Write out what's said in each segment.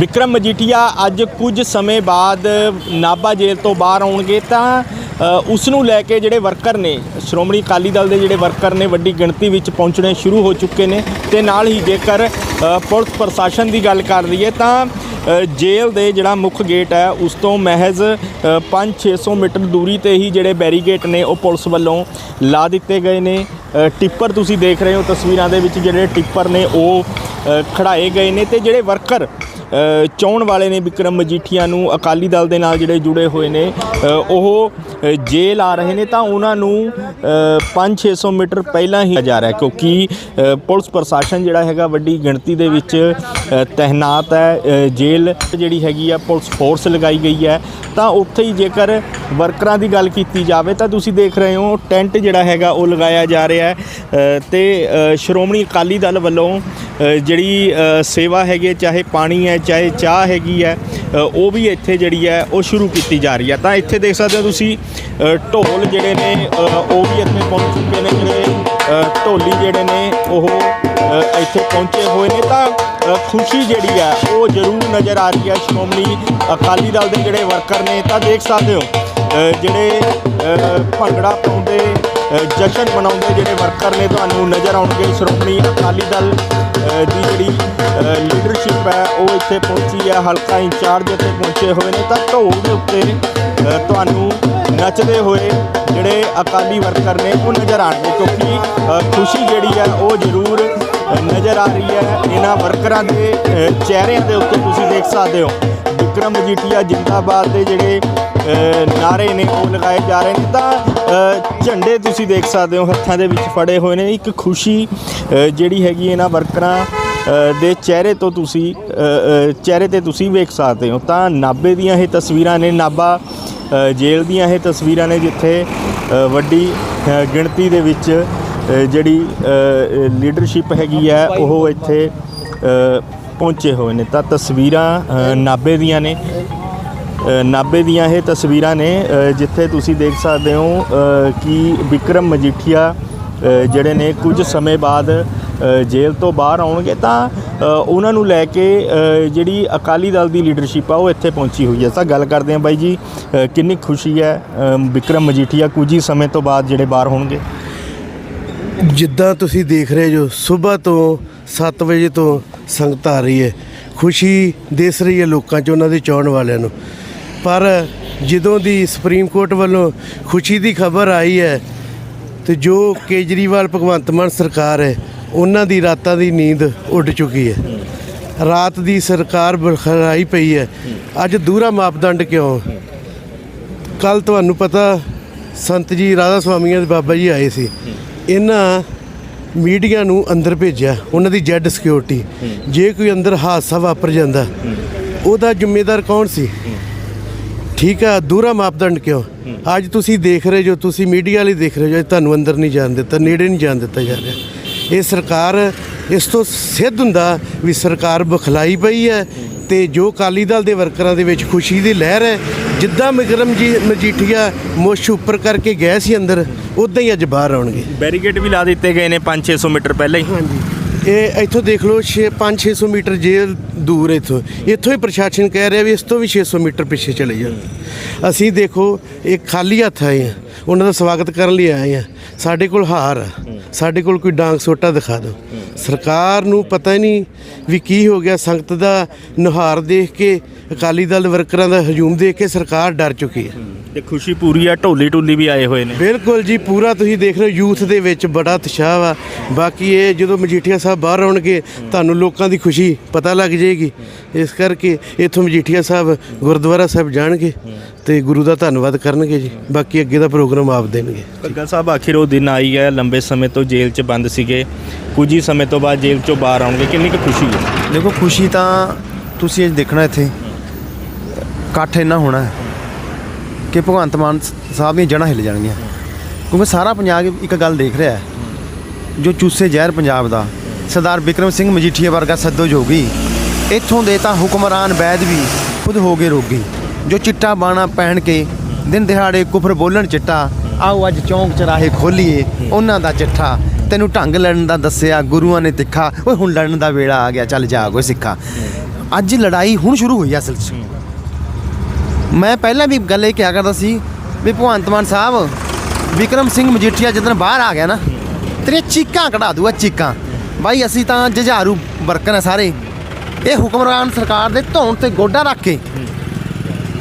ਵਿਕਰਮ ਮਜੀਠੀਆ, ਅੱਜ ਕੁਝ ਸਮੇਂ ਬਾਅਦ ਨਾਭਾ ਜੇਲ੍ਹ ਤੋਂ ਬਾਹਰ ਆਉਣਗੇ ਤਾਂ ਉਸ ਨੂੰ ਲੈ ਕੇ ਜਿਹੜੇ ਵਰਕਰ ਨੇ, ਸ਼੍ਰੋਮਣੀ ਅਕਾਲੀ ਦਲ ਦੇ ਜਿਹੜੇ ਵਰਕਰ ਨੇ, ਵੱਡੀ ਗਿਣਤੀ ਵਿੱਚ ਪਹੁੰਚਣੇ ਸ਼ੁਰੂ ਹੋ ਚੁੱਕੇ ਨੇ ਤੇ ਨਾਲ ਹੀ ਜੇਕਰ ਪੁਲਿਸ ਪ੍ਰਸ਼ਾਸਨ ਦੀ ਗੱਲ ਕਰ ਲਈਏ ਤਾਂ ਜੇਲ੍ਹ ਦੇ ਜਿਹੜਾ ਮੁੱਖ ਗੇਟ ਹੈ, ਉਸ ਤੋਂ ਮਹਿਜ਼ 5-600 ਮੀਟਰ ਦੂਰੀ ਤੇ ਹੀ ਜਿਹੜੇ ਬੈਰੀਗੇਟ ਨੇ, ਉਹ ਪੁਲਿਸ ਵੱਲੋਂ ਲਾ ਦਿੱਤੇ ਗਏ ਨੇ। ਟਿੱਪਰ ਤੁਸੀਂ ਦੇਖ ਰਹੇ ਹੋ ਤਸਵੀਰਾਂ ਦੇ ਵਿੱਚ ਜਿਹੜੇ ਟਿੱਪਰ ਨੇ, ਉਹ ਖੜਾਏ ਗਏ ਨੇ ਤੇ ਜਿਹੜੇ ਵਰਕਰ ਅ, ਵਾਲੇ ਨੇ ਵਿਕਰਮ ਮਜੀਠੀਆ ਨੂੰ ਅਕਾਲੀ ਦਲ ਦੇ ਨਾਲ ਜਿਹੜੇ ਜੁੜੇ ਹੋਏ ਨੇ ਉਹ ਜੇਲ੍ਹ ਆ ਰਹੇ ਨੇ ਤਾਂ ਉਹਨਾਂ ਨੂੰ 5-600 ਮੀਟਰ ਪਹਿਲਾਂ ਹੀ ਜਾ ਰਿਹਾ ਕਿਉਂਕਿ ਪੁਲਿਸ ਪ੍ਰਸ਼ਾਸਨ ਜਿਹੜਾ ਹੈਗਾ ਵੱਡੀ ਗਿਣਤੀ ਦੇ ਵਿੱਚ ਤਹਿਨਾਤ ਹੈ ਜੇਲ੍ਹ ਜਿਹੜੀ ਹੈਗੀ ਆ ਪੁਲਿਸ ਫੋਰਸ ਲਗਾਈ ਗਈ ਹੈ ਤਾਂ ਉੱਥੇ ਹੀ ਜੇਕਰ ਵਰਕਰਾਂ ਦੀ ਗੱਲ ਕੀਤੀ ਜਾਵੇ ਤਾਂ ਤੁਸੀਂ ਦੇਖ ਰਹੇ ਹੋ ਟੈਂਟ ਜਿਹੜਾ ਹੈਗਾ ਉਹ ਲਗਾਇਆ ਜਾ ਰਿਹਾ ਹੈ। ਤੇ ਸ਼੍ਰੋਮਣੀ ਅਕਾਲੀ ਦਲ ਵੱਲੋਂ ਜਿਹੜੀ ਸੇਵਾ ਹੈਗੀ ਹੈ, ਚਾਹੇ ਪਾਣੀ ਹੈ, ਚਾਹੇ ਚਾਹ ਹੈਗੀ ਹੈ ਉਹ ਵੀ ਇੱਥੇ ਜਿਹੜੀ ਹੈ ਉਹ ਸ਼ੁਰੂ ਕੀਤੀ ਜਾ ਰਹੀ ਹੈ। ਤਾਂ ਇੱਥੇ ਦੇਖ ਸਕਦੇ ਹੋ ਤੁਸੀਂ ਢੋਲ ਜਿਹੜੇ ਨੇ ਉਹ ਵੀ ਇੱਥੇ ਪਹੁੰਚ ਚੁੱਕੇ ਨੇ ਜਿਹੜੇ ਢੋਲੀ ਜਿਹੜੇ ਨੇ, ਉਹ ਇੱਥੇ ਪਹੁੰਚੇ ਹੋਏ ਨੇ ਤਾਂ ਖੁਸ਼ੀ ਜਿਹੜੀ ਹੈ ਉਹ ਜ਼ਰੂਰ ਨਜ਼ਰ ਆ ਰਹੀ ਹੈ ਸ਼੍ਰੋਮਣੀ ਅਕਾਲੀ ਦਲ ਦੇ ਜਿਹੜੇ ਵਰਕਰ ਨੇ, ਤਾਂ ਦੇਖ ਸਕਦੇ ਹੋ ਜਿਹੜੇ ਭੰਗੜਾ ਪਾਉਂਦੇ ਜਸ਼ਨ ਮਨਾਉਂਦੇ ਜਿਹੜੇ ਵਰਕਰ ਨੇ, ਤੁਹਾਨੂੰ ਨਜ਼ਰ ਆਉਣਗੇ। ਸ਼੍ਰੋਮਣੀ ਅਕਾਲੀ ਦਲ ਦੀ ਜਿਹੜੀ ਲੀਡਰਸ਼ਿਪ ਹੈ, ਉਹ ਇੱਥੇ ਪਹੁੰਚੀ ਹੈ ਹਲਕਾ ਇੰਚਾਰਜ ਇੱਥੇ ਪਹੁੰਚੇ ਹੋਏ ਨੇ। ਤਾਂ ਢੋਲ ਦੇ ਉੱਤੇ ਤੁਹਾਨੂੰ ਨੱਚਦੇ ਹੋਏ ਜਿਹੜੇ ਅਕਾਲੀ ਵਰਕਰ ਨੇ, ਉਹ ਨਜ਼ਰ ਆਣਗੇ ਕਿਉਂਕਿ ਖੁਸ਼ੀ ਜਿਹੜੀ ਹੈ ਉਹ ਜ਼ਰੂਰ ਨਜ਼ਰ ਆ ਰਹੀ ਹੈ। ਇਹਨਾਂ ਵਰਕਰਾਂ ਦੇ ਚਿਹਰਿਆਂ ਦੇ ਉੱਤੇ ਤੁਸੀਂ ਦੇਖ ਸਕਦੇ ਹੋ। ਵਿਕਰਮ ਮਜੀਠੀਆ ਜਿੰਦਾਬਾਦ ਦੇ ਜਿਹੜੇ ਅ, ਨਾਰੇ ਨੇ ਉਹ ਲਗਾਏ ਜਾ ਰਹੇ ਨੇ। ਤਾਂ ਝੰਡੇ ਤੁਸੀਂ ਦੇਖ ਸਕਦੇ ਹੋ ਹੱਥਾਂ ਦੇ ਵਿੱਚ ਫੜੇ ਹੋਏ ਨੇ। ਇੱਕ ਖੁਸ਼ੀ ਜਿਹੜੀ ਹੈਗੀ ਇਹਨਾਂ ਵਰਕਰਾਂ ਦੇ ਚਿਹਰੇ ਤੋਂ ਤੁਸੀਂ ਚਿਹਰੇ ਤੇ ਤੁਸੀਂ ਵੇਖ ਸਕਦੇ ਹੋ। ਤਾਂ ਨਾਬੇ ਦੀਆਂ ਇਹ ਤਸਵੀਰਾਂ ਨੇ ਨਾਬਾ ਜੇਲ੍ਹ ਦੀਆਂ ਇਹ ਤਸਵੀਰਾਂ ਨੇ ਜਿੱਥੇ ਵੱਡੀ ਗਿਣਤੀ ਦੇ ਵਿੱਚ ਜਿਹੜੀ ਲੀਡਰਸ਼ਿਪ ਹੈਗੀ ਹੈ ਉਹ ਇੱਥੇ ਪਹੁੰਚੇ ਹੋਏ ਨੇ। ਤਾਂ ਤਸਵੀਰਾਂ ਅ, ਨਾਭੇ ਦੀਆਂ ਨੇ। ਅ, ਨਾਭੇ ਦੀਆਂ ਇਹ ਤਸਵੀਰਾਂ ਨੇ ਜਿੱਥੇ ਤੁਸੀਂ ਦੇਖ ਸਕਦੇ ਹੋ ਕਿ ਵਿਕਰਮ ਮਜੀਠੀਆ ਜਿਹੜੇ ਨੇ ਕੁਝ ਸਮੇਂ ਬਾਅਦ ਜੇਲ੍ਹ ਤੋਂ ਬਾਹਰ ਆਉਣਗੇ ਤਾਂ ਉਹਨਾਂ ਨੂੰ ਲੈ ਕੇ ਜਿਹੜੀ ਅਕਾਲੀ ਦਲ ਦੀ ਲੀਡਰਸ਼ਿਪ ਆ ਉਹ ਇੱਥੇ ਪਹੁੰਚੀ ਹੋਈ ਹੈ। ਤਾਂ ਗੱਲ ਕਰਦੇ ਹਾਂ ਬਾਈ ਜੀ ਕਿੰਨੀ ਖੁਸ਼ੀ ਹੈ ਅ, ਵਿਕਰਮ ਮਜੀਠੀਆ ਕੁਝ ਹੀ ਸਮੇਂ ਤੋਂ ਬਾਅਦ ਜਿਹੜੇ ਬਾਹਰ ਹੋਣਗੇ। ਜਿੱਦਾਂ ਤੁਸੀਂ ਦੇਖ ਰਹੇ ਜੋ ਸਵੇਰ ਤੋਂ 7 ਵਜੇ ਤੋਂ ਸੰਗਤ ਆ ਰਹੀ ਹੈ। ਖੁਸ਼ੀ ਦਿਸ ਰਹੀ ਹੈ ਲੋਕਾਂ 'ਚ, ਉਹਨਾਂ ਦੇ ਚਾਹਣ ਵਾਲਿਆਂ ਨੂੰ। ਪਰ ਜਦੋਂ ਦੀ ਸੁਪਰੀਮ ਕੋਰਟ ਵੱਲੋਂ ਖੁਸ਼ੀ ਦੀ ਖਬਰ ਆਈ ਹੈ ਤੇ ਜੋ ਕੇਜਰੀਵਾਲ, ਭਗਵੰਤ ਮਾਨ ਸਰਕਾਰ ਹੈ, ਉਹਨਾਂ ਦੀ ਰਾਤਾਂ ਦੀ ਨੀਂਦ ਉੱਡ ਚੁੱਕੀ ਹੈ। ਰਾਤ ਦੀ ਸਰਕਾਰ ਬਰਖਰਾਈ ਪਈ ਹੈ। ਅੱਜ ਦੂਰਾ ਮਾਪਦੰਡ ਕਿਉਂ? ਕੱਲ ਤੁਹਾਨੂੰ ਪਤਾ ਸੰਤ ਜੀ ਰਾਧਾ ਸਵਾਮੀਆਂ ਦੇ ਬਾਬਾ ਜੀ ਆਏ ਸੀ। ਇਹਨਾਂ ਮੀਡੀਆ ਨੂੰ ਅੰਦਰ ਭੇਜਿਆ, ਉਹਨਾਂ ਦੀ ਜੈਡ ਸਿਕਿਉਰਿਟੀ। ਜੇ ਕੋਈ ਅੰਦਰ ਹਾਦਸਾ ਵਾਪਰ ਜਾਂਦਾ, ਉਹਦਾ ਜ਼ਿੰਮੇਦਾਰ ਕੌਣ ਸੀ? ਠੀਕ ਆ ਦੂਰਾ ਮਾਪਦੰਡ ਕਿਉਂ? ਅੱਜ ਤੁਸੀਂ ਦੇਖ ਰਹੇ ਜੋ, ਤੁਸੀਂ ਮੀਡੀਆ ਵਾਲੇ ਦੇਖ ਰਹੇ ਜੋ ਤੁਹਾਨੂੰ ਅੰਦਰ ਨਹੀਂ ਜਾਣ ਦਿੱਤਾ, ਨੇੜੇ ਨਹੀਂ ਜਾਣ ਦਿੱਤਾ ਜਾ ਰਿਹਾ। ਇਹ ਸਰਕਾਰ, ਇਸ ਤੋਂ ਸਿੱਧ ਹੁੰਦਾ ਵੀ ਸਰਕਾਰ ਬਖਲਾਈ ਪਈ ਹੈ ਤੇ ਜੋ ਅਕਾਲੀ ਦਲ ਦੇ ਵਰਕਰਾਂ ਦੇ ਵਿੱਚ ਖੁਸ਼ੀ ਦੀ ਲਹਿਰ ਹੈ ਜਿੱਦਾਂ ਵਿਕਰਮ ਜੀ ਮਜੀਠੀਆ ਮੁੱਛ ਉੱਪਰ ਕਰਕੇ ਗਏ ਸੀ ਅੰਦਰ ਉਦਾਂ ਹੀ ਅੱਜ ਬਾਹਰ ਆਉਣਗੇ। ਬੈਰੀਕੇਡ ਵੀ ਲਾ ਦਿੱਤੇ ਗਏ ਨੇ 5-600 ਮੀਟਰ ਪਹਿਲਾਂ ਹੀ। ਹਾਂਜੀ। ਇਹ ਇੱਥੋਂ ਦੇਖ ਲਓ 5-600 ਮੀਟਰ ਜੇਲ੍ਹ ਦੂਰ ਇੱਥੋਂ। ਇੱਥੋਂ ਹੀ ਪ੍ਰਸ਼ਾਸਨ ਕਹਿ ਰਿਹਾ ਵੀ ਇਸ ਤੋਂ ਵੀ 600 ਮੀਟਰ ਪਿੱਛੇ ਚਲੇ ਜਾਓ। ਅਸੀਂ ਦੇਖੋ ਇੱਕ ਖਾਲੀ ਹੱਥ ਆਏ ਆ। ਉਹਨਾਂ ਦਾ ਸਵਾਗਤ ਕਰਨ ਲਈ ਆਏ ਆ। ਸਾਡੇ ਕੋਲ ਹਾਰ ਆ। ਸਾਡੇ ਕੋਲ ਕੋਈ ਡਾਂਗ ਸੋਟਾ ਦਿਖਾ ਦਿਓ। ਸਰਕਾਰ ਨੂੰ ਪਤਾ ਹੀ ਨਹੀਂ ਵੀ ਕੀ ਹੋ ਗਿਆ। ਸੰਗਤ ਦਾ ਨੁਹਾਰ ਦੇਖ ਕੇ ਅਕਾਲੀ ਦਲ ਵਰਕਰਾਂ ਦਾ ਹਜੂਮ ਦੇਖ ਕੇ ਸਰਕਾਰ ਡਰ ਚੁੱਕੀ ਹੈ। ਤੇ ਖੁਸ਼ੀ ਪੂਰੀ ਆ ਢੋਲੀ ਢੁੱਲੀ ਵੀ ਆਏ ਹੋਏ ਨੇ। ਬਿਲਕੁਲ ਜੀ ਪੂਰਾ ਤੁਸੀਂ ਦੇਖ ਰਹੇ ਹੋ ਯੂਥ ਦੇ ਵਿੱਚ ਬੜਾ ਉਤਸ਼ਾਹ ਵਾ। ਬਾਕੀ ਇਹ ਜਦੋਂ ਮਜੀਠੀਆ ਸਾਹਿਬ ਬਾਹਰ ਆਉਣਗੇ ਤੁਹਾਨੂੰ ਲੋਕਾਂ ਦੀ ਖੁਸ਼ੀ ਪਤਾ ਲੱਗ ਜਾਏਗੀ। ਇਸ ਕਰਕੇ ਇੱਥੋਂ ਮਜੀਠੀਆ ਸਾਹਿਬ ਗੁਰਦੁਆਰਾ ਸਾਹਿਬ ਜਾਣਗੇ ਤੇ ਗੁਰੂ ਦਾ ਧੰਨਵਾਦ ਕਰਨਗੇ ਜੀ। ਬਾਕੀ ਅੱਗੇ ਦਾ ਪ੍ਰੋਗਰਾਮ ਆਪ ਦੇਣਗੇ। ਭੱਗਾ ਸਾਹਿਬ ਆਖਿਰ ਉਹ ਦਿਨ ਆਈ ਹੈ ਲੰਬੇ ਸਮੇਂ ਤੋਂ ਜੇਲ੍ਹ 'ਚ ਬੰਦ ਸੀਗੇ। ਕੁਝ ਹੀ ਸਮੇਂ ਤੋਂ ਬਾਅਦ ਜੇਲ੍ਹ 'ਚੋਂ ਬਾਹਰ ਆਉਣਗੇ। ਕਿੰਨੀ ਕੁ ਖੁਸ਼ੀ ਹੈ? ਦੇਖੋ ਖੁਸ਼ੀ ਤਾਂ ਤੁਸੀਂ ਅੱਜ ਦੇਖਣਾ ਇੱਥੇ। ਇਕੱਠ ਇੰਨਾ ਹੋਣਾ ਹੈ ਕਿ ਭਗਵੰਤ ਮਾਨ ਸਾਹਿਬ ਦੀਆਂ ਜੜ੍ਹਾਂ ਹਿੱਲ ਜਾਣਗੀਆਂ। ਕਿਉਂਕਿ ਸਾਰਾ ਪੰਜਾਬ ਇੱਕ ਗੱਲ ਦੇਖ ਰਿਹਾ ਹੈ। ਜੋ ਚੂਸੇ ਜ਼ਹਿਰ ਪੰਜਾਬ ਦਾ, ਸਰਦਾਰ ਵਿਕਰਮ ਸਿੰਘ ਮਜੀਠੀਆ ਵਰਗਾ ਸੱਦੋ ਜੋਗੀ ਇੱਥੋਂ ਦੇ ਤਾਂ ਹੁਕਮਰਾਨ ਵੈਦ ਵੀ ਖੁਦ ਹੋ ਗਏ ਰੋਗੀ ਜੋ ਚਿੱਟਾ ਬਾਣਾ ਪਹਿਨ ਕੇ ਦਿਨ ਦਿਹਾੜੇ ਕੁਫਰ ਬੋਲਣ ਚਿੱਟਾ, ਆਓ ਅੱਜ ਚੌਂਕ ਚਰਾਹੇ ਖੋਲੀਏ, ਉਹਨਾਂ ਦਾ ਚਿੱਠਾ। ਤੈਨੂੰ ਢੰਗ ਲੜਨ ਦਾ ਦੱਸਿਆ, ਗੁਰੂਆਂ ਨੇ ਤਿੱਖਾ। ਓਏ ਹੁਣ ਲੜਨ ਦਾ ਵੇਲਾ ਆ ਗਿਆ, ਚੱਲ ਜਾ ਕੋਈ ਸਿੱਖਾ। ਅੱਜ ਲੜਾਈ ਹੁਣ ਸ਼ੁਰੂ ਹੋਈ ਹੈ ਅਸਲ 'ਚ। ਮੈਂ ਪਹਿਲਾਂ ਵੀ ਗੱਲ ਇਹ ਕਿਹਾ ਕਰਦਾ ਸੀ ਵੀ ਭਗਵੰਤ ਮਾਨ ਸਾਹਿਬ, ਵਿਕਰਮ ਸਿੰਘ ਮਜੀਠੀਆ ਜਦੋਂ ਬਾਹਰ ਆ ਗਿਆ ਨਾ ਤੇਰੀਆਂ ਚੀਕਾਂ ਕਢਾ ਦੂਗਾ ਚੀਕਾਂ। ਬਾਈ ਅਸੀਂ ਤਾਂ ਜੁਝਾਰੂ ਵਰਕਰ ਆ ਸਾਰੇ। ਇਹ ਹੁਕਮਰਾਨ ਸਰਕਾਰ ਦੇ ਧੌਣ ਤੇ ਗੋਡਾ ਰੱਖ ਕੇ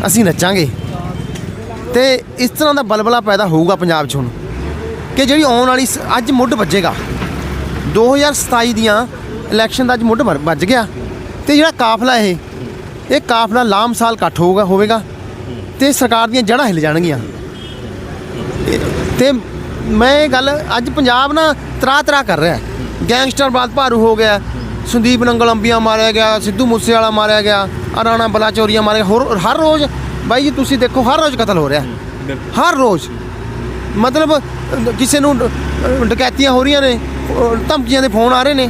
ਅਸੀਂ ਨੱਚਾਂਗੇ। ਤੇ ਇਸ ਤਰ੍ਹਾਂ ਦਾ ਬਲਬਲਾ ਪੈਦਾ ਹੋਊਗਾ ਪੰਜਾਬ 'ਚ ਹੁਣ, ਕਿ ਜਿਹੜੀ ਆਉਣ ਵਾਲੀ ਅੱਜ ਮੁੱਢ ਵੱਜੇਗਾ। 2027 ਦੀਆਂ ਇਲੈਕਸ਼ਨ ਦਾ ਅੱਜ ਮੁੱਢ ਵਰ- ਵੱਜ ਗਿਆ। ਤੇ ਜਿਹੜਾ ਕਾਫਲਾ ਇਹ ਇਹ ਕਾਫਲਾ ਲਾਮ ਸਾਲ ਇਕੱਠ ਹੋਊਗਾ, ਹੋਵੇਗਾ। ਤੇ ਸਰਕਾਰ ਦੀਆਂ ਜੜ੍ਹਾਂ ਹਿੱਲ ਜਾਣਗੀਆਂ। ਇਹ- ਤੇ ਮੈਂ ਇਹ ਗੱਲ ਅੱਜ ਪੰਜਾਬ ਨਾ ਤਰਾ ਤਰਾ ਕਰ ਰਿਹਾ। ਗੈਂਗਸਟਰ ਗੈਂਗਸਟਰਵਾਦ ਭਾਰੂ ਹੋ ਗਿਆ, ਸੰਦੀਪ ਨੰਗਲ ਅੰਬੀਆਂ ਮਾਰਿਆ ਗਿਆ, ਸਿੱਧੂ ਮੂਸੇਵਾਲਾ ਮਾਰਿਆ ਗਿਆ ਆ ਰਾਣਾ ਬਲਾਚੌਰੀਆ ਮਾਰਿਆ ਗਿਆ। ਹੋਰ ਹਰ ਰੋਜ਼, ਬਾਈ ਜੀ ਤੁਸੀਂ ਦੇਖੋ, ਹਰ ਰੋਜ਼ ਕਤਲ ਹੋ ਰਿਹਾ। ਹਰ ਰੋਜ਼। ਮਤਲਬ, ਕਿਸੇ ਨੂੰ ਡਕੈਤੀਆਂ ਹੋ ਰਹੀਆਂ ਨੇ, ਧਮਕੀਆਂ ਦੇ ਫੋਨ ਆ ਰਹੇ ਨੇ।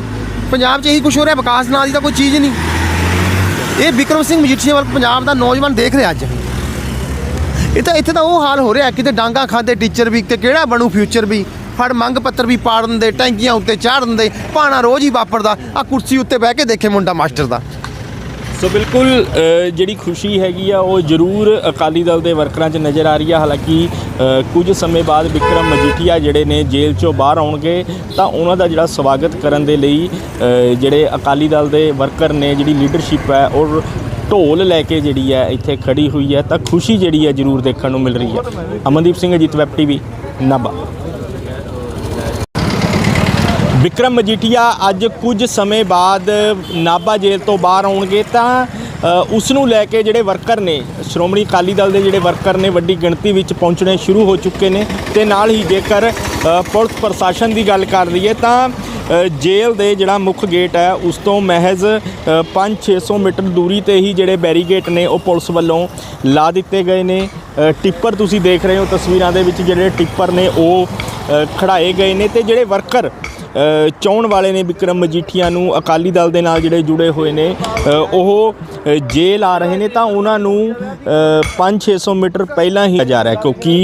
ਪੰਜਾਬ 'ਚ ਇਹੀ ਕੁਝ ਹੋ ਰਿਹਾ, ਵਿਕਾਸ ਨਾਂ ਦੀ ਤਾਂ ਕੋਈ ਚੀਜ਼ ਨਹੀਂ। ਇਹ ਵਿਕਰਮ ਸਿੰਘ ਮਜੀਠੀਆ ਵੱਲ ਪੰਜਾਬ ਦਾ ਨੌਜਵਾਨ ਦੇਖ ਰਿਹਾ ਅੱਜ। ਇਹ ਤਾਂ ਇੱਥੇ ਤਾਂ ਉਹ ਹਾਲ ਹੋ ਰਿਹਾ ਕਿਤੇ ਡਾਂਗਾ ਖਾਂਦੇ ਟੀਚਰ ਵੀ, ਤੇ ਕਿਹੜਾ ਬਣੂ ਫਿਊਚਰ ਵੀ? ਫੜ ਮੰਗ ਪੱਤਰ ਵੀ ਪਾੜ ਦਿੰਦੇ, ਟੈਂਕੀਆਂ ਉੱਤੇ ਚਾੜ ਦਿੰਦੇ, ਪਾਣਾ ਰੋਜ਼ ਹੀ ਵਾਪਰਦਾ ਆ ਕੁਰਸੀ ਉੱਤੇ ਬਹਿ ਕੇ ਦੇਖੇ ਮੁੰਡਾ ਮਾਸਟਰ ਦਾ। ਸੋ ਬਿਲਕੁਲ ਜਿਹੜੀ ਖੁਸ਼ੀ ਹੈਗੀ ਆ, ਉਹ ਜ਼ਰੂਰ ਅਕਾਲੀ ਦਲ ਦੇ ਵਰਕਰਾਂ 'ਚ ਨਜ਼ਰ ਆ ਰਹੀ ਆ। ਹਾਲਾਂਕਿ ਕੁਝ ਸਮੇਂ ਬਾਅਦ ਵਿਕਰਮ ਮਜੀਠੀਆ ਜਿਹੜੇ ਨੇ ਜੇਲ੍ਹ 'ਚੋਂ ਬਾਹਰ ਆਉਣਗੇ, ਤਾਂ ਉਹਨਾਂ ਦਾ ਜਿਹੜਾ ਸਵਾਗਤ ਕਰਨ ਦੇ ਲਈ ਜਿਹੜੇ ਅਕਾਲੀ ਦਲ ਦੇ ਵਰਕਰ ਨੇ, ਜਿਹੜੀ ਲੀਡਰਸ਼ਿਪ ਹੈ ਉਹ ਢੋਲ ਲੈ ਕੇ ਜਿਹੜੀ ਹੈ ਇੱਥੇ ਖੜੀ ਹੋਈ ਹੈ ਤਾਂ ਖੁਸ਼ੀ ਜਿਹੜੀ ਹੈ ਜ਼ਰੂਰ ਦੇਖਣ ਨੂੰ ਮਿਲ ਰਹੀ ਹੈ ਅਮਨਦੀਪ ਸਿੰਘ, ਅਜੀਤ ਵੈਬ ਟੀਵੀ, ਨਾਭਾ। ਵਿਕਰਮ ਮਜੀਠੀਆ, ਅੱਜ ਕੁਝ ਸਮੇਂ ਬਾਅਦ ਨਾਭਾ ਜੇਲ੍ਹ ਤੋਂ ਬਾਹਰ ਆਉਣਗੇ, ਤਾਂ ਉਸ ਨੂੰ ਲੈ ਕੇ ਜਿਹੜੇ ਵਰਕਰ ਨੇ, ਸ਼੍ਰੋਮਣੀ ਅਕਾਲੀ ਦਲ ਦੇ ਜਿਹੜੇ ਵਰਕਰ ਨੇ, ਵੱਡੀ ਗਿਣਤੀ ਵਿੱਚ ਪਹੁੰਚਣੇ ਸ਼ੁਰੂ ਹੋ ਚੁੱਕੇ ਨੇ, ਤੇ ਨਾਲ ਹੀ ਜੇਕਰ ਪੁਲਿਸ ਪ੍ਰਸ਼ਾਸਨ ਦੀ ਗੱਲ ਕਰ ਲਈਏ, ਤਾਂ ਜੇਲ੍ਹ ਦੇ ਜਿਹੜਾ ਮੁੱਖ ਗੇਟ ਹੈ ਉਸ ਤੋਂ ਮਹਿਜ਼ 5-600 ਮੀਟਰ ਦੂਰੀ ਤੇ ਹੀ ਜਿਹੜੇ ਬੈਰੀਗੇਟ ਨੇ ਉਹ ਪੁਲਿਸ ਵੱਲੋਂ ਲਾ ਦਿੱਤੇ ਗਏ ਨੇ। ਟਿੱਪਰ ਤੁਸੀਂ ਦੇਖ ਰਹੇ ਹੋ ਤਸਵੀਰਾਂ ਦੇ ਵਿੱਚ ਜਿਹੜੇ ਟਿੱਪਰ ਨੇ ਉਹ ਅ, ਖੜਾਏ ਗਏ ਨੇ ਤੇ ਜਿਹੜੇ ਵਰਕਰ ਚਾਹੁਣ ਵਾਲੇ ਨੇ ਵਿਕਰਮ ਮਜੀਠੀਆ ਨੂੰ ਅਕਾਲੀ ਦਲ ਦੇ ਨਾਲ ਜਿਹੜੇ ਜੁੜੇ ਹੋਏ ਨੇ ਉਹ ਜੇਲ੍ਹ ਆ ਰਹੇ ਨੇ ਤਾਂ ਉਹਨਾਂ ਨੂੰ 5-600 ਮੀਟਰ ਪਹਿਲਾਂ ਹੀ ਜਾ ਰਿਹਾ ਕਿਉਂਕਿ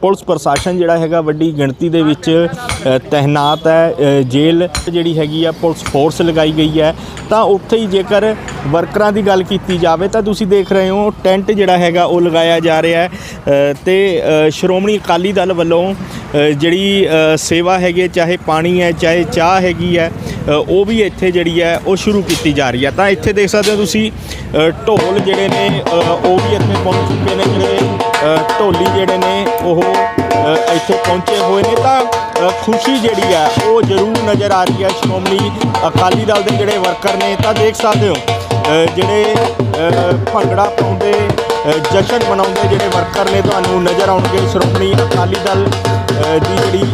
ਪੁਲਿਸ ਪ੍ਰਸ਼ਾਸਨ ਜਿਹੜਾ ਹੈਗਾ ਵੱਡੀ ਗਿਣਤੀ ਦੇ ਵਿੱਚ ਤਹਿਨਾਤ ਹੈ ਜੇਲ੍ਹ ਜਿਹੜੀ ਹੈਗੀ ਆ, ਪੁਲਿਸ ਫੋਰਸ ਲਗਾਈ ਗਈ ਹੈ। ਤਾਂ ਉੱਥੇ ਹੀ ਜੇਕਰ ਵਰਕਰਾਂ ਦੀ ਗੱਲ ਕੀਤੀ ਜਾਵੇ ਤਾਂ ਤੁਸੀਂ ਦੇਖ ਰਹੇ ਹੋ ਟੈਂਟ ਜਿਹੜਾ ਹੈਗਾ ਉਹ ਲਗਾਇਆ ਜਾ ਰਿਹਾ ਹੈ ਤੇ ਸ਼੍ਰੋਮਣੀ ਅਕਾਲੀ ਦਲ ਵੱਲੋਂ ਜਿਹੜੀ ਸੇਵਾ ਹੈਗੀ ਹੈ, ਚਾਹੇ ਪਾਣੀ ਹੈ ਚਾਹੇ ਚਾਹ ਹੈਗੀ ਹੈ ਉਹ ਵੀ ਇੱਥੇ ਜਿਹੜੀ ਹੈ, ਉਹ ਸ਼ੁਰੂ ਕੀਤੀ ਜਾ ਰਹੀ ਹੈ। ਤਾਂ ਇੱਥੇ ਦੇਖ ਸਕਦੇ ਹੋ ਤੁਸੀਂ ਢੋਲ ਜਿਹੜੇ ਨੇ ਉਹ ਵੀ ਇੱਥੇ ਪਹੁੰਚ ਚੁੱਕੇ ਨੇ ਜਿਹੜੇ ਢੋਲੀ ਜਿਹੜੇ ਨੇ, ਉਹ ਇੱਥੇ ਪਹੁੰਚੇ ਹੋਏ ਨੇ। ਤਾਂ ਖੁਸ਼ੀ ਜਿਹੜੀ ਹੈ, ਉਹ ਜ਼ਰੂਰ ਨਜ਼ਰ ਆ ਰਹੀ ਹੈ। ਸ਼੍ਰੋਮਣੀ ਅਕਾਲੀ ਦਲ ਦੇ ਜਿਹੜੇ ਵਰਕਰ ਨੇ, ਤਾਂ ਦੇਖ ਸਕਦੇ ਹੋ ਜਿਹੜੇ ਭੰਗੜਾ ਪਾਉਂਦੇ ਜਸ਼ਨ ਮਨਾਉਂਦੇ ਜਿਹੜੇ ਵਰਕਰ ਨੇ, ਤੁਹਾਨੂੰ ਨਜ਼ਰ ਆਉਣਗੇ ਸ਼੍ਰੋਮਣੀ ਅਕਾਲੀ ਦਲ ਦੀ ਜਿਹੜੀ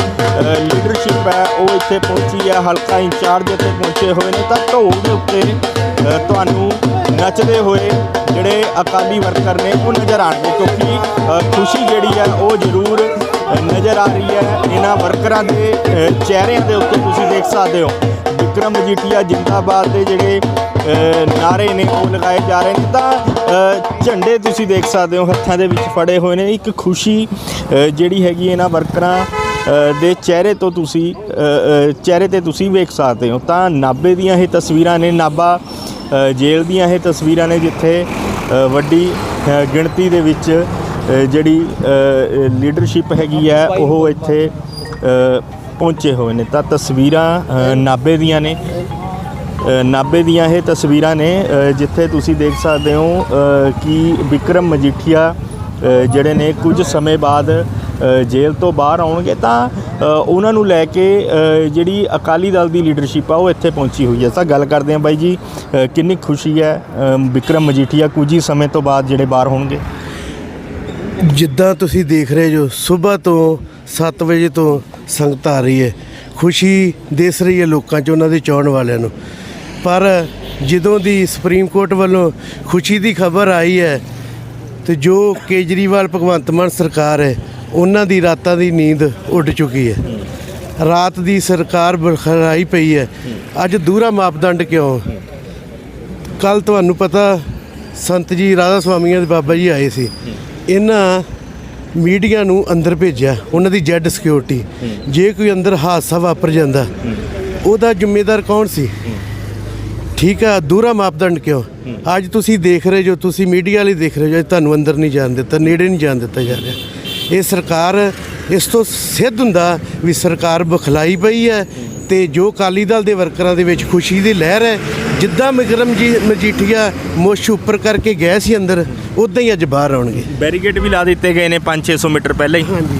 ਲੀਡਰਸ਼ਿਪ ਹੈ, ਉਹ ਇੱਥੇ ਪਹੁੰਚੀ ਹੈ, ਹਲਕਾ ਇੰਚਾਰਜ ਇੱਥੇ ਪਹੁੰਚੇ ਹੋਏ ਨੇ। ਤਾਂ ਢੋਲ ਦੇ ਉੱਤੇ ਤੁਹਾਨੂੰ ਨੱਚਦੇ ਹੋਏ ਜਿਹੜੇ ਅਕਾਲੀ ਵਰਕਰ ਨੇ, ਉਹ ਨਜ਼ਰ ਆਣਗੇ ਕਿਉਂਕਿ ਖੁਸ਼ੀ ਜਿਹੜੀ ਹੈ, ਉਹ ਜ਼ਰੂਰ ਨਜ਼ਰ ਆ ਰਹੀ ਹੈ ਇਹਨਾਂ ਵਰਕਰਾਂ ਦੇ ਚਿਹਰਿਆਂ ਦੇ ਉੱਤੇ ਤੁਸੀਂ ਦੇਖ ਸਕਦੇ ਹੋ। ਵਿਕਰਮ ਮਜੀਠੀਆ ਜਿੰਦਾਬਾਦ ਦੇ ਜਿਹੜੇ ਅ, ਨਾਰੇ ਨੇ ਉਹ ਲਗਾਏ ਜਾ ਰਹੇ ਨੇ ਤਾਂ ਝੰਡੇ ਤੁਸੀਂ ਦੇਖ ਸਕਦੇ ਹੋ ਹੱਥਾਂ ਦੇ ਵਿੱਚ ਫੜੇ ਹੋਏ ਨੇ। ਇੱਕ ਖੁਸ਼ੀ ਜਿਹੜੀ ਹੈਗੀ ਇਹਨਾਂ ਵਰਕਰਾਂ ਦੇ ਚਿਹਰੇ ਤੋਂ ਤੁਸੀਂ ਚਿਹਰੇ ਤੇ ਤੁਸੀਂ ਵੇਖ ਸਕਦੇ ਹੋ। ਤਾਂ ਨਾਬੇ ਦੀਆਂ ਇਹ ਤਸਵੀਰਾਂ ਨੇ ਨਾਬਾ ਜੇਲ੍ਹ ਦੀਆਂ ਇਹ ਤਸਵੀਰਾਂ ਨੇ ਜਿੱਥੇ ਵੱਡੀ ਗਿਣਤੀ ਦੇ ਵਿੱਚ ਜਿਹੜੀ ਲੀਡਰਸ਼ਿਪ ਹੈਗੀ ਹੈ ਉਹ ਇੱਥੇ ਪਹੁੰਚੇ ਹੋਏ ਨੇ। ਤਾਂ ਤਸਵੀਰਾਂ ਅ, ਨਾਭੇ ਦੀਆਂ ਨੇ। ਅ, ਨਾਭੇ ਦੀਆਂ ਇਹ ਤਸਵੀਰਾਂ ਨੇ ਜਿੱਥੇ ਤੁਸੀਂ ਦੇਖ ਸਕਦੇ ਹੋ ਕਿ ਵਿਕਰਮ ਮਜੀਠੀਆ ਜਿਹੜੇ ਨੇ ਕੁਝ ਸਮੇਂ ਬਾਅਦ ਜੇਲ੍ਹ ਤੋਂ ਬਾਹਰ ਆਉਣਗੇ ਤਾਂ ਉਹਨਾਂ ਨੂੰ ਲੈ ਕੇ ਜਿਹੜੀ ਅਕਾਲੀ ਦਲ ਦੀ ਲੀਡਰਸ਼ਿਪ ਆ ਉਹ ਇੱਥੇ ਪਹੁੰਚੀ ਹੋਈ ਹੈ। ਤਾਂ ਗੱਲ ਕਰਦੇ ਹਾਂ ਬਾਈ ਜੀ ਕਿੰਨੀ ਖੁਸ਼ੀ ਹੈ ਅ, ਵਿਕਰਮ ਮਜੀਠੀਆ ਕੁਝ ਹੀ ਸਮੇਂ ਤੋਂ ਬਾਅਦ ਜਿਹੜੇ ਬਾਹਰ ਹੋਣਗੇ। ਜਿੱਦਾਂ ਤੁਸੀਂ ਦੇਖ ਰਹੇ ਜੋ ਸਵੇਰ ਤੋਂ 7 ਵਜੇ ਤੋਂ ਸੰਗਤ ਆ ਰਹੀ ਹੈ। ਖੁਸ਼ੀ ਦਿਸ ਰਹੀ ਹੈ ਲੋਕਾਂ 'ਚ, ਉਹਨਾਂ ਦੇ ਚਾਹਣ ਵਾਲਿਆਂ ਨੂੰ। ਪਰ ਜਦੋਂ ਦੀ ਸੁਪਰੀਮ ਕੋਰਟ ਵੱਲੋਂ ਖੁਸ਼ੀ ਦੀ ਖਬਰ ਆਈ ਹੈ ਤੇ ਜੋ ਕੇਜਰੀਵਾਲ, ਭਗਵੰਤ ਮਾਨ ਸਰਕਾਰ ਹੈ, ਉਹਨਾਂ ਦੀ ਰਾਤਾਂ ਦੀ ਨੀਂਦ ਉੱਡ ਚੁੱਕੀ ਹੈ। ਰਾਤ ਦੀ ਸਰਕਾਰ ਬਰਖਰਾਈ ਪਈ ਹੈ। ਅੱਜ ਦੂਰਾ ਮਾਪਦੰਡ ਕਿਉਂ? ਕੱਲ ਤੁਹਾਨੂੰ ਪਤਾ ਸੰਤ ਜੀ ਰਾਧਾ ਸਵਾਮੀਆਂ ਦੇ ਬਾਬਾ ਜੀ ਆਏ ਸੀ। ਇਹਨਾਂ ਮੀਡੀਆ ਨੂੰ ਅੰਦਰ ਭੇਜਿਆ ਉਹਨਾਂ ਦੀ ਜੈਡ ਸਿਕਿਉਰਿਟੀ ਜੇ ਕੋਈ ਅੰਦਰ ਹਾਦਸਾ ਵਾਪਰ ਜਾਂਦਾ ਉਹਦਾ ਜ਼ਿੰਮੇਦਾਰ ਕੌਣ ਸੀ? ਠੀਕ ਆ ਦੂਰਾ ਮਾਪਦੰਡ ਕਿਉਂ? ਅੱਜ ਤੁਸੀਂ ਦੇਖ ਰਹੇ ਜੋ ਤੁਸੀਂ ਮੀਡੀਆ ਵਾਲੇ ਦੇਖ ਰਹੇ ਜੋ ਅੱਜ ਤੁਹਾਨੂੰ ਅੰਦਰ ਨਹੀਂ ਜਾਣ ਦਿੱਤਾ ਨੇੜੇ ਨਹੀਂ ਜਾਣ ਦਿੱਤਾ ਜਾ ਰਿਹਾ। ਇਹ ਸਰਕਾਰ ਇਸ ਤੋਂ ਸਿੱਧ ਹੁੰਦਾ ਵੀ ਸਰਕਾਰ ਬਖਲਾਈ ਪਈ ਹੈ ਤੇ ਜੋ ਅਕਾਲੀ ਦਲ ਦੇ ਵਰਕਰਾਂ ਦੇ ਵਿੱਚ ਖੁਸ਼ੀ ਦੀ ਲਹਿਰ ਹੈ ਜਿੱਦਾਂ ਮਿਕਰਮ ਜੀ ਮਜੀਠੀਆ ਮੁੱਛ ਉੱਪਰ ਕਰਕੇ ਗਏ ਸੀ ਅੰਦਰ ਉਦਾਂ ਹੀ ਅੱਜ ਬਾਹਰ ਆਉਣਗੇ। ਬੈਰੀਕੇਡ ਵੀ ਲਾ ਦਿੱਤੇ ਗਏ ਨੇ 5-600 ਮੀਟਰ ਪਹਿਲਾਂ ਹੀ। ਹਾਂਜੀ।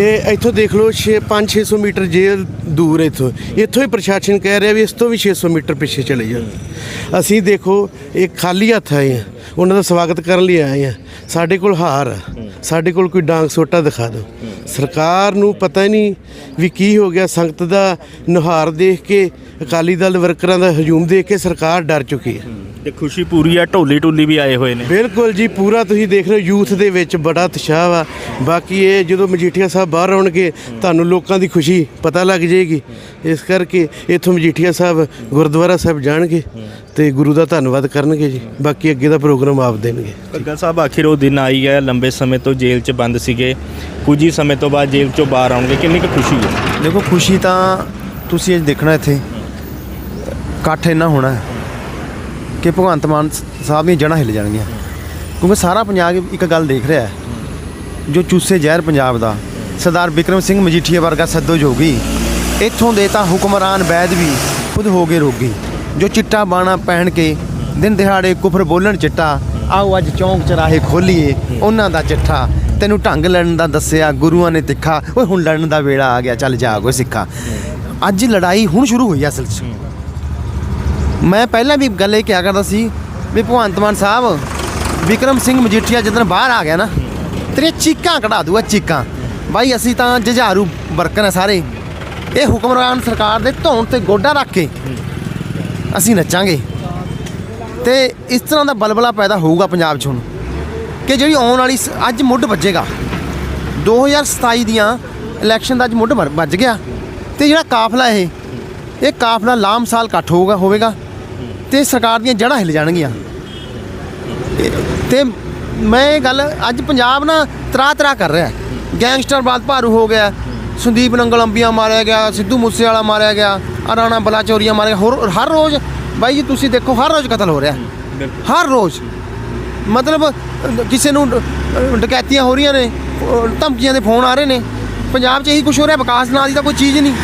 ਇਹ ਇੱਥੋਂ ਦੇਖ ਲਓ 6 5-600 ਮੀਟਰ ਜੇਲ੍ਹ ਦੂਰ ਹੈ ਇੱਥੋਂ। ਇੱਥੋਂ ਹੀ ਪ੍ਰਸ਼ਾਸਨ ਕਹਿ ਰਿਹਾ ਵੀ ਇਸ ਤੋਂ ਵੀ 600 ਮੀਟਰ ਪਿੱਛੇ ਚਲੇ ਜਾਓ। ਅਸੀਂ ਦੇਖੋ ਇਹ ਖਾਲੀ ਹੱਥ ਆਏ ਆ। ਉਹਨਾਂ ਦਾ ਸਵਾਗਤ ਕਰਨ ਲਈ ਆਏ ਆ। ਸਾਡੇ ਕੋਲ ਹਾਰ ਸਾਡੇ ਕੋਲ ਕੋਈ ਡਾਂਗ ਸੋਟਾ ਦਿਖਾ ਦਿਓ। ਸਰਕਾਰ ਨੂੰ ਪਤਾ ਹੀ ਨਹੀਂ ਵੀ ਕੀ ਹੋ ਗਿਆ। ਸੰਗਤ ਦਾ ਨੁਹਾਰ ਦੇਖ ਕੇ ਅਕਾਲੀ ਦਲ ਵਰਕਰਾਂ ਦਾ ਹਜੂਮ ਦੇਖ ਕੇ ਸਰਕਾਰ ਡਰ ਚੁੱਕੀ ਹੈ। ਤੇ ਖੁਸ਼ੀ ਪੂਰੀ ਆ ਢੋਲੀ ਢੋਲੀ ਵੀ ਆਏ ਹੋਏ ਨੇ। ਬਿਲਕੁਲ ਜੀ ਪੂਰਾ ਤੁਸੀਂ ਦੇਖ ਰਹੇ ਹੋ ਯੂਥ ਦੇ ਵਿੱਚ ਬੜਾ ਉਤਸ਼ਾਹ ਵਾ। ਬਾਕੀ ਇਹ ਜਦੋਂ ਮਜੀਠੀਆ ਸਾਹਿਬ ਬਾਹਰ ਆਉਣਗੇ ਤੁਹਾਨੂੰ ਲੋਕਾਂ ਦੀ ਖੁਸ਼ੀ ਪਤਾ ਲੱਗ ਜਾਏਗੀ। ਇਸ ਕਰਕੇ ਇੱਥੋਂ ਮਜੀਠੀਆ ਸਾਹਿਬ ਗੁਰਦੁਆਰਾ ਸਾਹਿਬ ਜਾਣਗੇ ਤੇ ਗੁਰੂ ਦਾ ਧੰਨਵਾਦ ਕਰਨਗੇ ਜੀ। ਬਾਕੀ ਅੱਗੇ ਦਾ ਪ੍ਰੋਗਰਾਮ ਆਪ ਦੇਣਗੇ। ਭੱਗਾ ਸਾਹਿਬ ਆਖਿਰ ਉਹ ਦਿਨ ਆਈ ਹੈ ਲੰਬੇ ਸਮੇਂ ਤੋਂ ਜੇਲ੍ਹ 'ਚ ਬੰਦ ਸੀਗੇ। ਕੁਝ ਹੀ ਸਮੇਂ ਤੋਂ ਬਾਅਦ ਜੇਲ੍ਹ 'ਚੋਂ ਬਾਹਰ ਆਉਣਗੇ ਕਿੰਨੀ ਕੁ ਖੁਸ਼ੀ ਹੈ? ਦੇਖੋ ਖੁਸ਼ੀ ਤਾਂ ਤੁਸੀਂ ਅੱਜ ਦੇਖਣਾ ਇੱਥੇ। ਇਕੱਠ ਇੰਨਾ ਹੋਣਾ ਹੈ। ਕਿ ਭਗਵੰਤ ਮਾਨ ਸਾਹਿਬ ਦੀਆਂ ਜੜ੍ਹਾਂ ਹਿੱਲ ਜਾਣਗੀਆਂ। ਕਿਉਂਕਿ ਸਾਰਾ ਪੰਜਾਬ ਇੱਕ ਗੱਲ ਦੇਖ ਰਿਹਾ ਹੈ। ਜੋ ਚੂਸੇ ਜ਼ਹਿਰ ਪੰਜਾਬ ਦਾ, ਸਰਦਾਰ ਵਿਕਰਮ ਸਿੰਘ ਮਜੀਠੀਆ ਵਰਗਾ ਸੱਦੋ ਜੋਗੀ ਇੱਥੋਂ ਦੇ ਤਾਂ ਹੁਕਮਰਾਨ ਵੈਦ ਵੀ ਖੁਦ ਹੋ ਗਏ ਰੋਗੀ। ਜੋ ਚਿੱਟਾ ਬਾਣਾ ਪਹਿਨ ਕੇ ਦਿਨ ਦਿਹਾੜੇ ਕੁਫਰ ਬੋਲਣ ਚਿੱਟਾ, ਆਓ ਅੱਜ ਚੌਂਕ ਚਰਾਹੇ ਖੋਲੀਏ, ਉਹਨਾਂ ਦਾ ਚਿੱਠਾ। ਤੈਨੂੰ ਢੰਗ ਲੜਨ ਦਾ ਦੱਸਿਆ, ਗੁਰੂਆਂ ਨੇ ਤਿੱਖਾ, ਓਏ ਹੁਣ ਲੜਨ ਦਾ ਵੇਲਾ ਆ ਗਿਆ, ਚੱਲ ਜਾ ਓਏ ਸਿੱਖਾ। ਅੱਜ ਲੜਾਈ ਹੁਣ ਸ਼ੁਰੂ ਹੋਈ ਆ ਅਸਲ 'ਚ। ਮੈਂ ਪਹਿਲਾਂ ਵੀ ਗੱਲ ਇਹ ਕਿਹਾ ਕਰਦਾ ਸੀ ਵੀ ਭਗਵੰਤ ਮਾਨ ਸਾਹਿਬ, ਵਿਕਰਮ ਸਿੰਘ ਮਜੀਠੀਆ ਜਦੋਂ ਬਾਹਰ ਆ ਗਿਆ ਨਾ ਤੇਰੇ ਚੀਕਾਂ ਕਢਾ ਦੂਗਾ ਚੀਕਾਂ। ਬਾਈ ਅਸੀਂ ਤਾਂ ਜੁਝਾਰੂ ਵਰਕਰ ਆ ਸਾਰੇ। ਇਹ ਹੁਕਮਰਾਨ ਸਰਕਾਰ ਦੇ ਧੌਣ ਤੇ ਗੋਡਾ ਰੱਖ ਕੇ ਅਸੀਂ ਨੱਚਾਂਗੇ। ਤੇ ਇਸ ਤਰ੍ਹਾਂ ਦਾ ਬਲਬਲਾ ਪੈਦਾ ਹੋਊਗਾ ਪੰਜਾਬ 'ਚ ਹੁਣ। ਕਿ ਜਿਹੜੀ ਆਉਣ ਵਾਲੀ ਸ- ਅੱਜ ਮੁੱਢ ਵੱਜੇਗਾ। 2027 ਦੀਆਂ ਇਲੈਕਸ਼ਨ ਦਾ ਅੱਜ ਮੁੱਢ ਵੱਜ ਗਿਆ। ਤੇ ਜਿਹੜਾ ਕਾਫਲਾ ਇਹ ਇਹ ਕਾਫਲਾ ਲਾਮਸਾਲ ਇਕੱਠ ਹੋਊਗਾ, ਹੋਵੇਗਾ। ਤੇ ਸਰਕਾਰ ਦੀਆਂ ਜੜ੍ਹਾਂ ਹਿੱਲ ਜਾਣਗੀਆਂ। ਤੇ- ਮੈਂ ਇਹ ਗੱਲ, ਅੱਜ ਪੰਜਾਬ ਨਾ ਤਰਾ ਤਰਾ ਕਰ ਰਿਹਾ। ਗੈਂਗਸਟਰਵਾਦ ਭਾਰੂ ਹੋ ਗਿਆ, ਸੰਦੀਪ ਨੰਗਲ ਅੰਬੀਆਂ ਮਾਰਿਆ ਗਿਆ, ਸਿੱਧੂ ਮੂਸੇਵਾਲਾ ਮਾਰਿਆ ਗਿਆ ਆ ਰਾਣਾ ਬਲਾਚੌਰੀਆ ਮਾਰਿਆ ਗਿਆ। ਹੋਰ, ਹਰ ਰੋਜ਼, ਬਾਈ ਜੀ, ਤੁਸੀਂ ਦੇਖੋ, ਹਰ ਰੋਜ਼ ਕਤਲ ਹੋ ਰਿਹਾ। ਹਰ ਰੋਜ਼। ਮਤਲਬ, ਕਿਸੇ ਨੂੰ ਡਕੈਤੀਆਂ ਹੋ ਰਹੀਆਂ ਨੇ, ਧਮਕੀਆਂ ਦੇ ਫੋਨ ਆ ਰਹੇ ਨੇ। ਪੰਜਾਬ 'ਚ ਇਹੀ ਕੁਝ ਹੋ ਰਿਹਾ, ਵਿਕਾਸ ਨਾਂ ਦੀ ਤਾਂ ਕੋਈ ਚੀਜ਼ ਨਹੀਂ।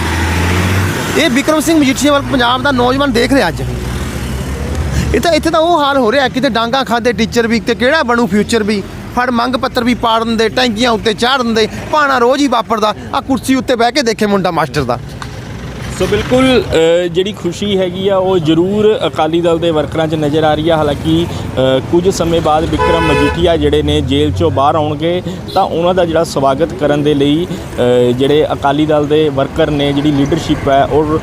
ਇਹ ਵਿਕਰਮ ਸਿੰਘ ਮਜੀਠੀਆ ਵੱਲ ਪੰਜਾਬ ਦਾ ਨੌਜਵਾਨ ਦੇਖ ਰਿਹਾ ਅੱਜ। ਇਹ ਤਾਂ ਇੱਥੇ ਤਾਂ ਉਹ ਹਾਲ ਹੋ ਰਿਹਾ ਕਿਤੇ ਡਾਂਗਾ ਖਾਦੇ ਟੀਚਰ ਵੀ, ਤੇ ਕਿਹੜਾ ਬਣੂ ਫਿਊਚਰ ਵੀ? ਫੜ ਮੰਗ ਪੱਤਰ ਵੀ ਪਾੜ ਦਿੰਦੇ, ਟੈਂਕੀਆਂ ਉੱਤੇ ਚਾੜ ਦਿੰਦੇ, ਪਾਣਾ ਰੋਜ਼ ਹੀ ਵਾਪਰਦਾ ਆ ਕੁਰਸੀ ਉੱਤੇ ਬਹਿ ਕੇ ਦੇਖੇ ਮੁੰਡਾ ਮਾਸਟਰ ਦਾ। ਸੋ ਬਿਲਕੁਲ ਜਿਹੜੀ ਖੁਸ਼ੀ ਹੈਗੀ ਆ, ਉਹ ਜ਼ਰੂਰ ਅਕਾਲੀ ਦਲ ਦੇ ਵਰਕਰਾਂ 'ਚ ਨਜ਼ਰ ਆ ਰਹੀ ਆ। ਹਾਲਾਂਕਿ ਕੁਝ ਸਮੇਂ ਬਾਅਦ ਵਿਕਰਮ ਮਜੀਠੀਆ ਜਿਹੜੇ ਨੇ ਜੇਲ੍ਹ 'ਚੋਂ ਬਾਹਰ ਆਉਣਗੇ, ਤਾਂ ਉਹਨਾਂ ਦਾ ਜਿਹੜਾ ਸਵਾਗਤ ਕਰਨ ਦੇ ਲਈ ਜਿਹੜੇ ਅਕਾਲੀ ਦਲ ਦੇ ਵਰਕਰ ਨੇ, ਜਿਹੜੀ ਲੀਡਰਸ਼ਿਪ ਹੈ ਉਹ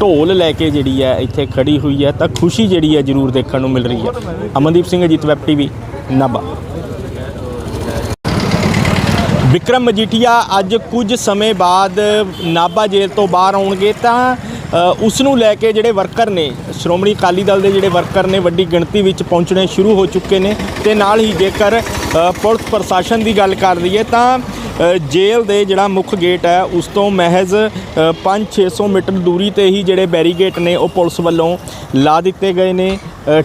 ਢੋਲ ਲੈ ਕੇ ਜਿਹੜੀ ਹੈ, ਇੱਥੇ ਖੜੀ ਹੋਈ ਹੈ, ਤਾਂ ਖੁਸ਼ੀ ਜਿਹੜੀ ਹੈ ਜ਼ਰੂਰ ਦੇਖਣ ਨੂੰ ਮਿਲ ਰਹੀ ਹੈ। Amandeep Singh, Ajit web TV, Nabha. Vikram Majithia ਅੱਜ ਕੁਝ ਸਮੇਂ ਬਾਅਦ ਨਾਭਾ ਜੇਲ੍ਹ ਤੋਂ ਬਾਹਰ ਆਉਣਗੇ ਤਾਂ ਉਸ ਨੂੰ ਲੈ ਕੇ ਜਿਹੜੇ ਵਰਕਰ ਨੇ ਸ਼੍ਰੋਮਣੀ ਅਕਾਲੀ ਦਲ ਦੇ ਜਿਹੜੇ ਵਰਕਰ ਨੇ ਵੱਡੀ ਗਿਣਤੀ ਵਿੱਚ ਪਹੁੰਚਣੇ ਸ਼ੁਰੂ ਹੋ ਚੁੱਕੇ ਨੇ ਤੇ ਨਾਲ ਹੀ ਜੇਕਰ ਪੁਲਿਸ ਪ੍ਰਸ਼ਾਸਨ ਦੀ ਗੱਲ ਕਰ ਲਈਏ ਤਾਂ ਜੇਲ੍ਹ ਦੇ ਜਿਹੜਾ ਮੁੱਖ ਗੇਟ ਹੈ ਉਸ ਤੋਂ ਮਹਿਜ਼ 5-600 ਮੀਟਰ ਦੂਰੀ ਤੇ ਹੀ ਜਿਹੜੇ ਬੈਰੀਗੇਟ ਨੇ ਉਹ ਪੁਲਿਸ ਵੱਲੋਂ ਲਾ ਦਿੱਤੇ ਗਏ ਨੇ।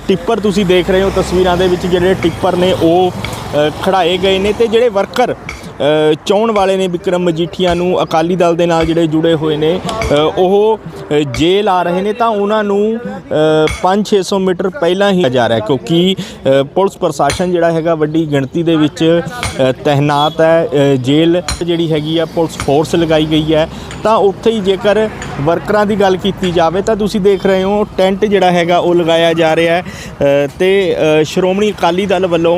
ਟਿੱਪਰ ਤੁਸੀਂ ਦੇਖ ਰਹੇ ਹੋ ਤਸਵੀਰਾਂ ਦੇ ਵਿੱਚ ਜਿਹੜੇ ਟਿੱਪਰ ਨੇ ਉਹ ਅ, ਖੜਾਏ ਗਏ ਨੇ ਤੇ ਜਿਹੜੇ ਵਰਕਰ ਚਾਹੁਣ ਵਾਲੇ ਨੇ ਵਿਕਰਮ ਮਜੀਠੀਆ ਨੂੰ ਅਕਾਲੀ ਦਲ ਦੇ ਨਾਲ ਜਿਹੜੇ ਜੁੜੇ ਹੋਏ ਨੇ ਉਹ ਜੇਲ੍ਹ ਆ ਰਹੇ ਨੇ ਤਾਂ ਉਹਨਾਂ ਨੂੰ 5-600 ਮੀਟਰ ਪਹਿਲਾਂ ਹੀ ਜਾ ਰਿਹਾ ਕਿਉਂਕਿ ਪੁਲਿਸ ਪ੍ਰਸ਼ਾਸਨ ਜਿਹੜਾ ਹੈਗਾ ਵੱਡੀ ਗਿਣਤੀ ਦੇ ਵਿੱਚ ਤਹਿਨਾਤ ਹੈ ਜੇਲ੍ਹ ਜਿਹੜੀ ਹੈਗੀ ਆ ਪੁਲਿਸ ਫੋਰਸ ਲਗਾਈ ਗਈ ਹੈ। ਤਾਂ ਉੱਥੇ ਹੀ ਜੇਕਰ ਵਰਕਰਾਂ ਦੀ ਗੱਲ ਕੀਤੀ ਜਾਵੇ ਤਾਂ ਤੁਸੀਂ ਦੇਖ ਰਹੇ ਹੋ ਟੈਂਟ ਜਿਹੜਾ ਹੈਗਾ ਉਹ ਲਗਾਇਆ ਜਾ ਰਿਹਾ ਹੈ ਤੇ ਸ਼੍ਰੋਮਣੀ ਅਕਾਲੀ ਦਲ ਵੱਲੋਂ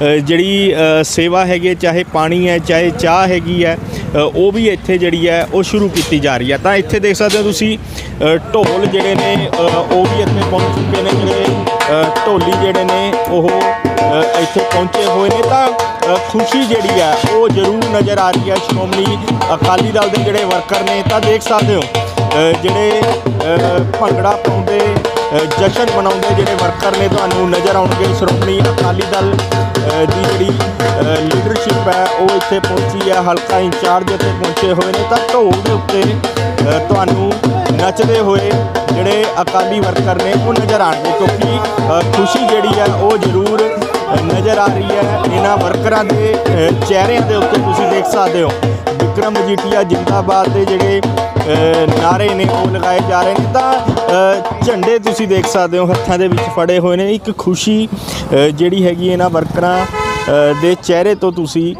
ਜਿਹੜੀ ਸੇਵਾ ਹੈਗੀ ਹੈ, ਚਾਹੇ ਪਾਣੀ ਹੈ ਚਾਹੇ ਚਾਹ ਹੈਗੀ ਹੈ ਉਹ ਵੀ ਇੱਥੇ ਜਿਹੜੀ ਹੈ ਉਹ ਸ਼ੁਰੂ ਕੀਤੀ ਜਾ ਰਹੀ ਹੈ। ਤਾਂ ਇੱਥੇ ਦੇਖ ਸਕਦੇ ਹੋ ਤੁਸੀਂ ਢੋਲ ਜਿਹੜੇ ਨੇ ਉਹ ਵੀ ਇੱਥੇ ਪਹੁੰਚ ਚੁੱਕੇ ਨੇ ਜਿਹੜੇ ਢੋਲੀ ਜਿਹੜੇ ਨੇ ਉਹ ਇੱਥੇ ਪਹੁੰਚੇ ਹੋਏ ਨੇ। ਤਾਂ ਖੁਸ਼ੀ ਜਿਹੜੀ ਹੈ ਉਹ ਜ਼ਰੂਰ ਨਜ਼ਰ ਆ ਰਹੀ ਹੈ। ਸ਼੍ਰੋਮਣੀ ਅਕਾਲੀ ਦਲ ਦੇ ਜਿਹੜੇ ਵਰਕਰ ਨੇ ਤਾਂ ਦੇਖ ਸਕਦੇ ਹੋ ਜਿਹੜੇ ਭੰਗੜਾ ਪਾਉਂਦੇ ਜਸ਼ਨ ਮਨਾਉਂਦੇ ਜਿਹੜੇ ਵਰਕਰ ਨੇ, ਤੁਹਾਨੂੰ ਨਜ਼ਰ ਆਉਣਗੇ। ਸ਼੍ਰੋਮਣੀ ਅਕਾਲੀ ਦਲ ਦੀ ਜਿਹੜੀ ਲੀਡਰਸ਼ਿਪ ਹੈ, ਉਹ ਇੱਥੇ ਪਹੁੰਚੀ ਹੈ, ਹਲਕਾ ਇੰਚਾਰਜ ਇੱਥੇ ਪਹੁੰਚੇ ਹੋਏ ਨੇ। ਤਾਂ ਢੋਲ ਦੇ ਉੱਤੇ ਤੁਹਾਨੂੰ ਨੱਚਦੇ ਹੋਏ ਜਿਹੜੇ ਅਕਾਲੀ ਵਰਕਰ ਨੇ, ਉਹ ਨਜ਼ਰ ਆਣਗੇ ਕਿਉਂਕਿ ਖੁਸ਼ੀ ਜਿਹੜੀ ਹੈ, ਉਹ ਜ਼ਰੂਰ ਨਜ਼ਰ ਆ ਰਹੀ ਹੈ। ਇਹਨਾਂ ਵਰਕਰਾਂ ਦੇ ਚਿਹਰਿਆਂ ਦੇ ਉੱਤੇ ਤੁਸੀਂ ਦੇਖ ਸਕਦੇ ਹੋ। ਵਿਕਰਮ ਮਜੀਠੀਆ ਜਿੰਦਾਬਾਦ ਦੇ ਜਿਹੜੇ ਨਾਰੇ ਨੇ ਉਹ ਲਗਾਏ ਜਾ ਰਹੇ ਨੇ ਤਾਂ ਝੰਡੇ ਤੁਸੀਂ ਦੇਖ ਸਕਦੇ ਹੋ ਹੱਥਾਂ ਦੇ ਵਿੱਚ ਫੜੇ ਹੋਏ ਨੇ। ਇੱਕ ਖੁਸ਼ੀ ਜਿਹੜੀ ਹੈਗੀ ਇਹਨਾਂ ਵਰਕਰਾਂ ਦੇ ਚਿਹਰੇ ਤੋਂ ਤੁਸੀਂ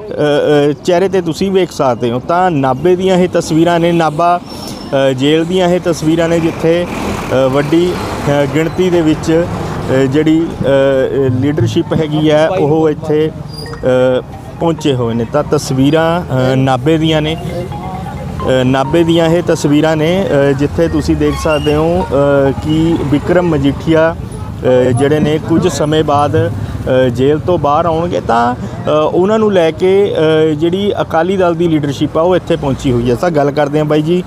ਚਿਹਰੇ ਤੇ ਤੁਸੀਂ ਵੇਖ ਸਕਦੇ ਹੋ। ਤਾਂ ਨਾਬੇ ਦੀਆਂ ਇਹ ਤਸਵੀਰਾਂ ਨੇ ਨਾਬਾ ਜੇਲ੍ਹ ਦੀਆਂ ਇਹ ਤਸਵੀਰਾਂ ਨੇ ਜਿੱਥੇ ਵੱਡੀ ਗਿਣਤੀ ਦੇ ਵਿੱਚ ਜਿਹੜੀ ਲੀਡਰਸ਼ਿਪ ਹੈਗੀ ਹੈ ਉਹ ਇੱਥੇ ਪਹੁੰਚੇ ਹੋਏ ਨੇ। ਤਾਂ ਤਸਵੀਰਾਂ ਅ, ਨਾਭੇ ਦੀਆਂ ਨੇ। ਅ, ਨਾਭੇ ਦੀਆਂ ਇਹ ਤਸਵੀਰਾਂ ਨੇ ਜਿੱਥੇ ਤੁਸੀਂ ਦੇਖ ਸਕਦੇ ਹੋ ਕਿ ਵਿਕਰਮ ਮਜੀਠੀਆ ਜਿਹੜੇ ਨੇ ਕੁਝ ਸਮੇਂ ਬਾਅਦ ਜੇਲ੍ਹ ਤੋਂ ਬਾਹਰ ਆਉਣਗੇ ਤਾਂ ਉਹਨਾਂ ਨੂੰ ਲੈ ਕੇ ਜਿਹੜੀ ਅਕਾਲੀ ਦਲ ਦੀ ਲੀਡਰਸ਼ਿਪ ਆ ਉਹ ਇੱਥੇ ਪਹੁੰਚੀ ਹੋਈ ਹੈ। ਤਾਂ ਗੱਲ ਕਰਦੇ ਹਾਂ ਬਾਈ ਜੀ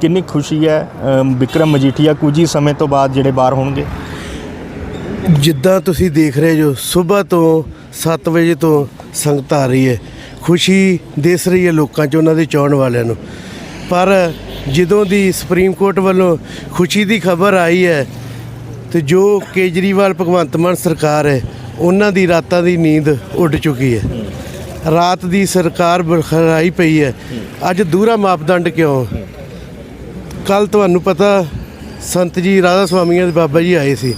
ਕਿੰਨੀ ਖੁਸ਼ੀ ਹੈ ਅ, ਵਿਕਰਮ ਮਜੀਠੀਆ ਕੁਝ ਹੀ ਸਮੇਂ ਤੋਂ ਬਾਅਦ ਜਿਹੜੇ ਬਾਹਰ ਹੋਣਗੇ? ਜਿੱਦਾਂ ਤੁਸੀਂ ਦੇਖ ਰਹੇ ਜੋ ਸਵੇਰ ਤੋਂ 7 ਵਜੇ ਤੋਂ ਸੰਗਤ ਆ ਰਹੀ ਹੈ। ਖੁਸ਼ੀ ਦਿਸ ਰਹੀ ਹੈ ਲੋਕਾਂ 'ਚ ਉਹਨਾਂ ਦੇ ਚਾਹਣ ਵਾਲਿਆਂ ਨੂੰ। ਪਰ ਜਦੋਂ ਦੀ ਸੁਪਰੀਮ ਕੋਰਟ ਵੱਲੋਂ ਖੁਸ਼ੀ ਦੀ ਖਬਰ ਆਈ ਹੈ ਤੇ ਜੋ ਕੇਜਰੀਵਾਲ, ਭਗਵੰਤ ਮਾਨ ਸਰਕਾਰ ਹੈ, ਉਹਨਾਂ ਦੀ ਰਾਤਾਂ ਦੀ ਨੀਂਦ ਉੱਡ ਚੁੱਕੀ ਹੈ। ਰਾਤ ਦੀ ਸਰਕਾਰ ਬਰਖਰਾਈ ਪਈ ਹੈ। ਅੱਜ ਦੂਰਾ ਮਾਪਦੰਡ ਕਿਉਂ? ਕੱਲ ਤੁਹਾਨੂੰ ਪਤਾ ਸੰਤ ਜੀ ਰਾਧਾ ਸੁਆਮੀਆਂ ਦੇ ਬਾਬਾ ਜੀ ਆਏ ਸੀ।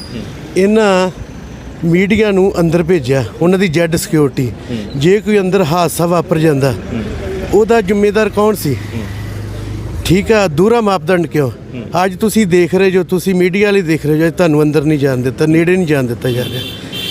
ਇਹਨਾਂ ਮੀਡੀਆ ਨੂੰ ਅੰਦਰ ਭੇਜਿਆ, ਉਹਨਾਂ ਦੀ ਜੈਡ ਸਿਕਿਉਰਿਟੀ। ਜੇ ਕੋਈ ਅੰਦਰ ਹਾਦਸਾ ਵਾਪਰ ਜਾਂਦਾ, ਉਹਦਾ ਜ਼ਿੰਮੇਦਾਰ ਕੌਣ ਸੀ? ਠੀਕ ਆ ਦੂਰਾ ਮਾਪਦੰਡ ਕਿਉਂ? ਅੱਜ ਤੁਸੀਂ ਦੇਖ ਰਹੇ ਜੋ ਤੁਸੀਂ ਮੀਡੀਆ ਵਾਲੇ ਦੇਖ ਰਹੇ ਜੋ ਤੁਹਾਨੂੰ ਅੰਦਰ ਨਹੀਂ ਜਾਣ ਦਿੱਤਾ ਨੇੜੇ ਨਹੀਂ ਜਾਣ ਦਿੱਤਾ ਜਾ ਰਿਹਾ।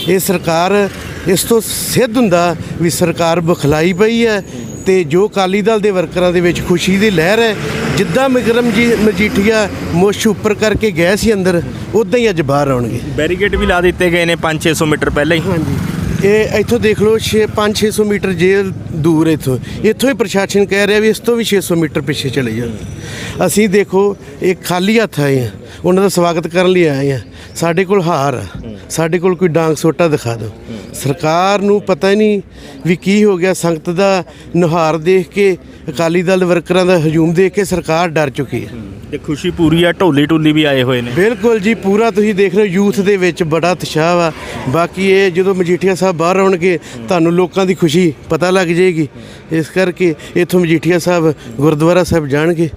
ਇਹ ਸਰਕਾਰ ਇਸ ਤੋਂ ਸਿੱਧ ਹੁੰਦਾ ਵੀ ਸਰਕਾਰ ਬਖਲਾਈ ਪਈ ਹੈ ਤੇ ਜੋ ਅਕਾਲੀ ਦਲ ਦੇ ਵਰਕਰਾਂ ਦੇ ਵਿੱਚ ਖੁਸ਼ੀ ਦੀ ਲਹਿਰ ਹੈ ਜਿੱਦਾਂ ਵਿਕਰਮ ਜੀ ਮਜੀਠੀਆ ਮੁੱਛ ਉੱਪਰ ਕਰਕੇ ਗਏ ਸੀ ਅੰਦਰ ਉਦਾਂ ਹੀ ਅੱਜ ਬਾਹਰ ਆਉਣਗੇ। ਬੈਰੀਕੇਡ ਵੀ ਲਾ ਦਿੱਤੇ ਗਏ ਨੇ 5-600 ਮੀਟਰ ਪਹਿਲਾਂ ਹੀ। ਹਾਂਜੀ। ਇਹ ਇੱਥੋਂ ਦੇਖ ਲਓ 6 5-600 ਮੀਟਰ ਜੇਲ੍ਹ ਦੂਰ ਇੱਥੋਂ। ਇੱਥੋਂ ਹੀ ਪ੍ਰਸ਼ਾਸਨ ਕਹਿ ਰਿਹਾ ਵੀ ਇਸ ਤੋਂ ਵੀ 600 ਮੀਟਰ ਪਿੱਛੇ ਚਲੇ ਜਾਓ। ਅਸੀਂ ਦੇਖੋ, ਇਹ ਖਾਲੀ ਹੱਥ ਆਏ ਆ। ਉਹਨਾਂ ਦਾ ਸਵਾਗਤ ਕਰਨ ਲਈ ਆਏ ਆ। ਸਾਡੇ ਕੋਲ ਹਾਰ ਆ। ਸਾਡੇ ਕੋਲ ਕੋਈ ਡਾਂਗ ਸੋਟਾ ਦਿਖਾ ਦਿਓ। ਸਰਕਾਰ ਨੂੰ ਪਤਾ ਹੀ ਨਹੀਂ ਵੀ ਕੀ ਹੋ ਗਿਆ। ਸੰਗਤ ਦਾ ਨੁਹਾਰ ਦੇਖ ਕੇ ਅਕਾਲੀ ਦਲ ਵਰਕਰਾਂ ਦਾ ਹਜੂਮ ਦੇਖ ਕੇ ਸਰਕਾਰ ਡਰ ਚੁੱਕੀ ਹੈ। ਤੇ ਖੁਸ਼ੀ ਪੂਰੀ ਆ ਢੋਲੀ ਢੋਲੀ ਵੀ ਆਏ ਹੋਏ ਨੇ। ਬਿਲਕੁਲ ਜੀ ਪੂਰਾ ਤੁਸੀਂ ਦੇਖ ਰਹੇ ਹੋ ਯੂਥ ਦੇ ਵਿੱਚ ਬੜਾ ਉਤਸ਼ਾਹ ਵਾ। ਬਾਕੀ ਇਹ ਜਦੋਂ ਮਜੀਠੀਆ ਸਾਹਿਬ ਬਾਹਰ ਆਉਣਗੇ ਤੁਹਾਨੂੰ ਲੋਕਾਂ ਦੀ ਖੁਸ਼ੀ ਪਤਾ ਲੱਗ ਜਾਏਗੀ। ਇਸ ਕਰਕੇ ਇਥੋਂ ਮਜੀਠੀਆ ਸਾਹਿਬ ਗੁਰਦੁਆਰਾ ਸਾਹਿਬ ਜਾਣਗੇ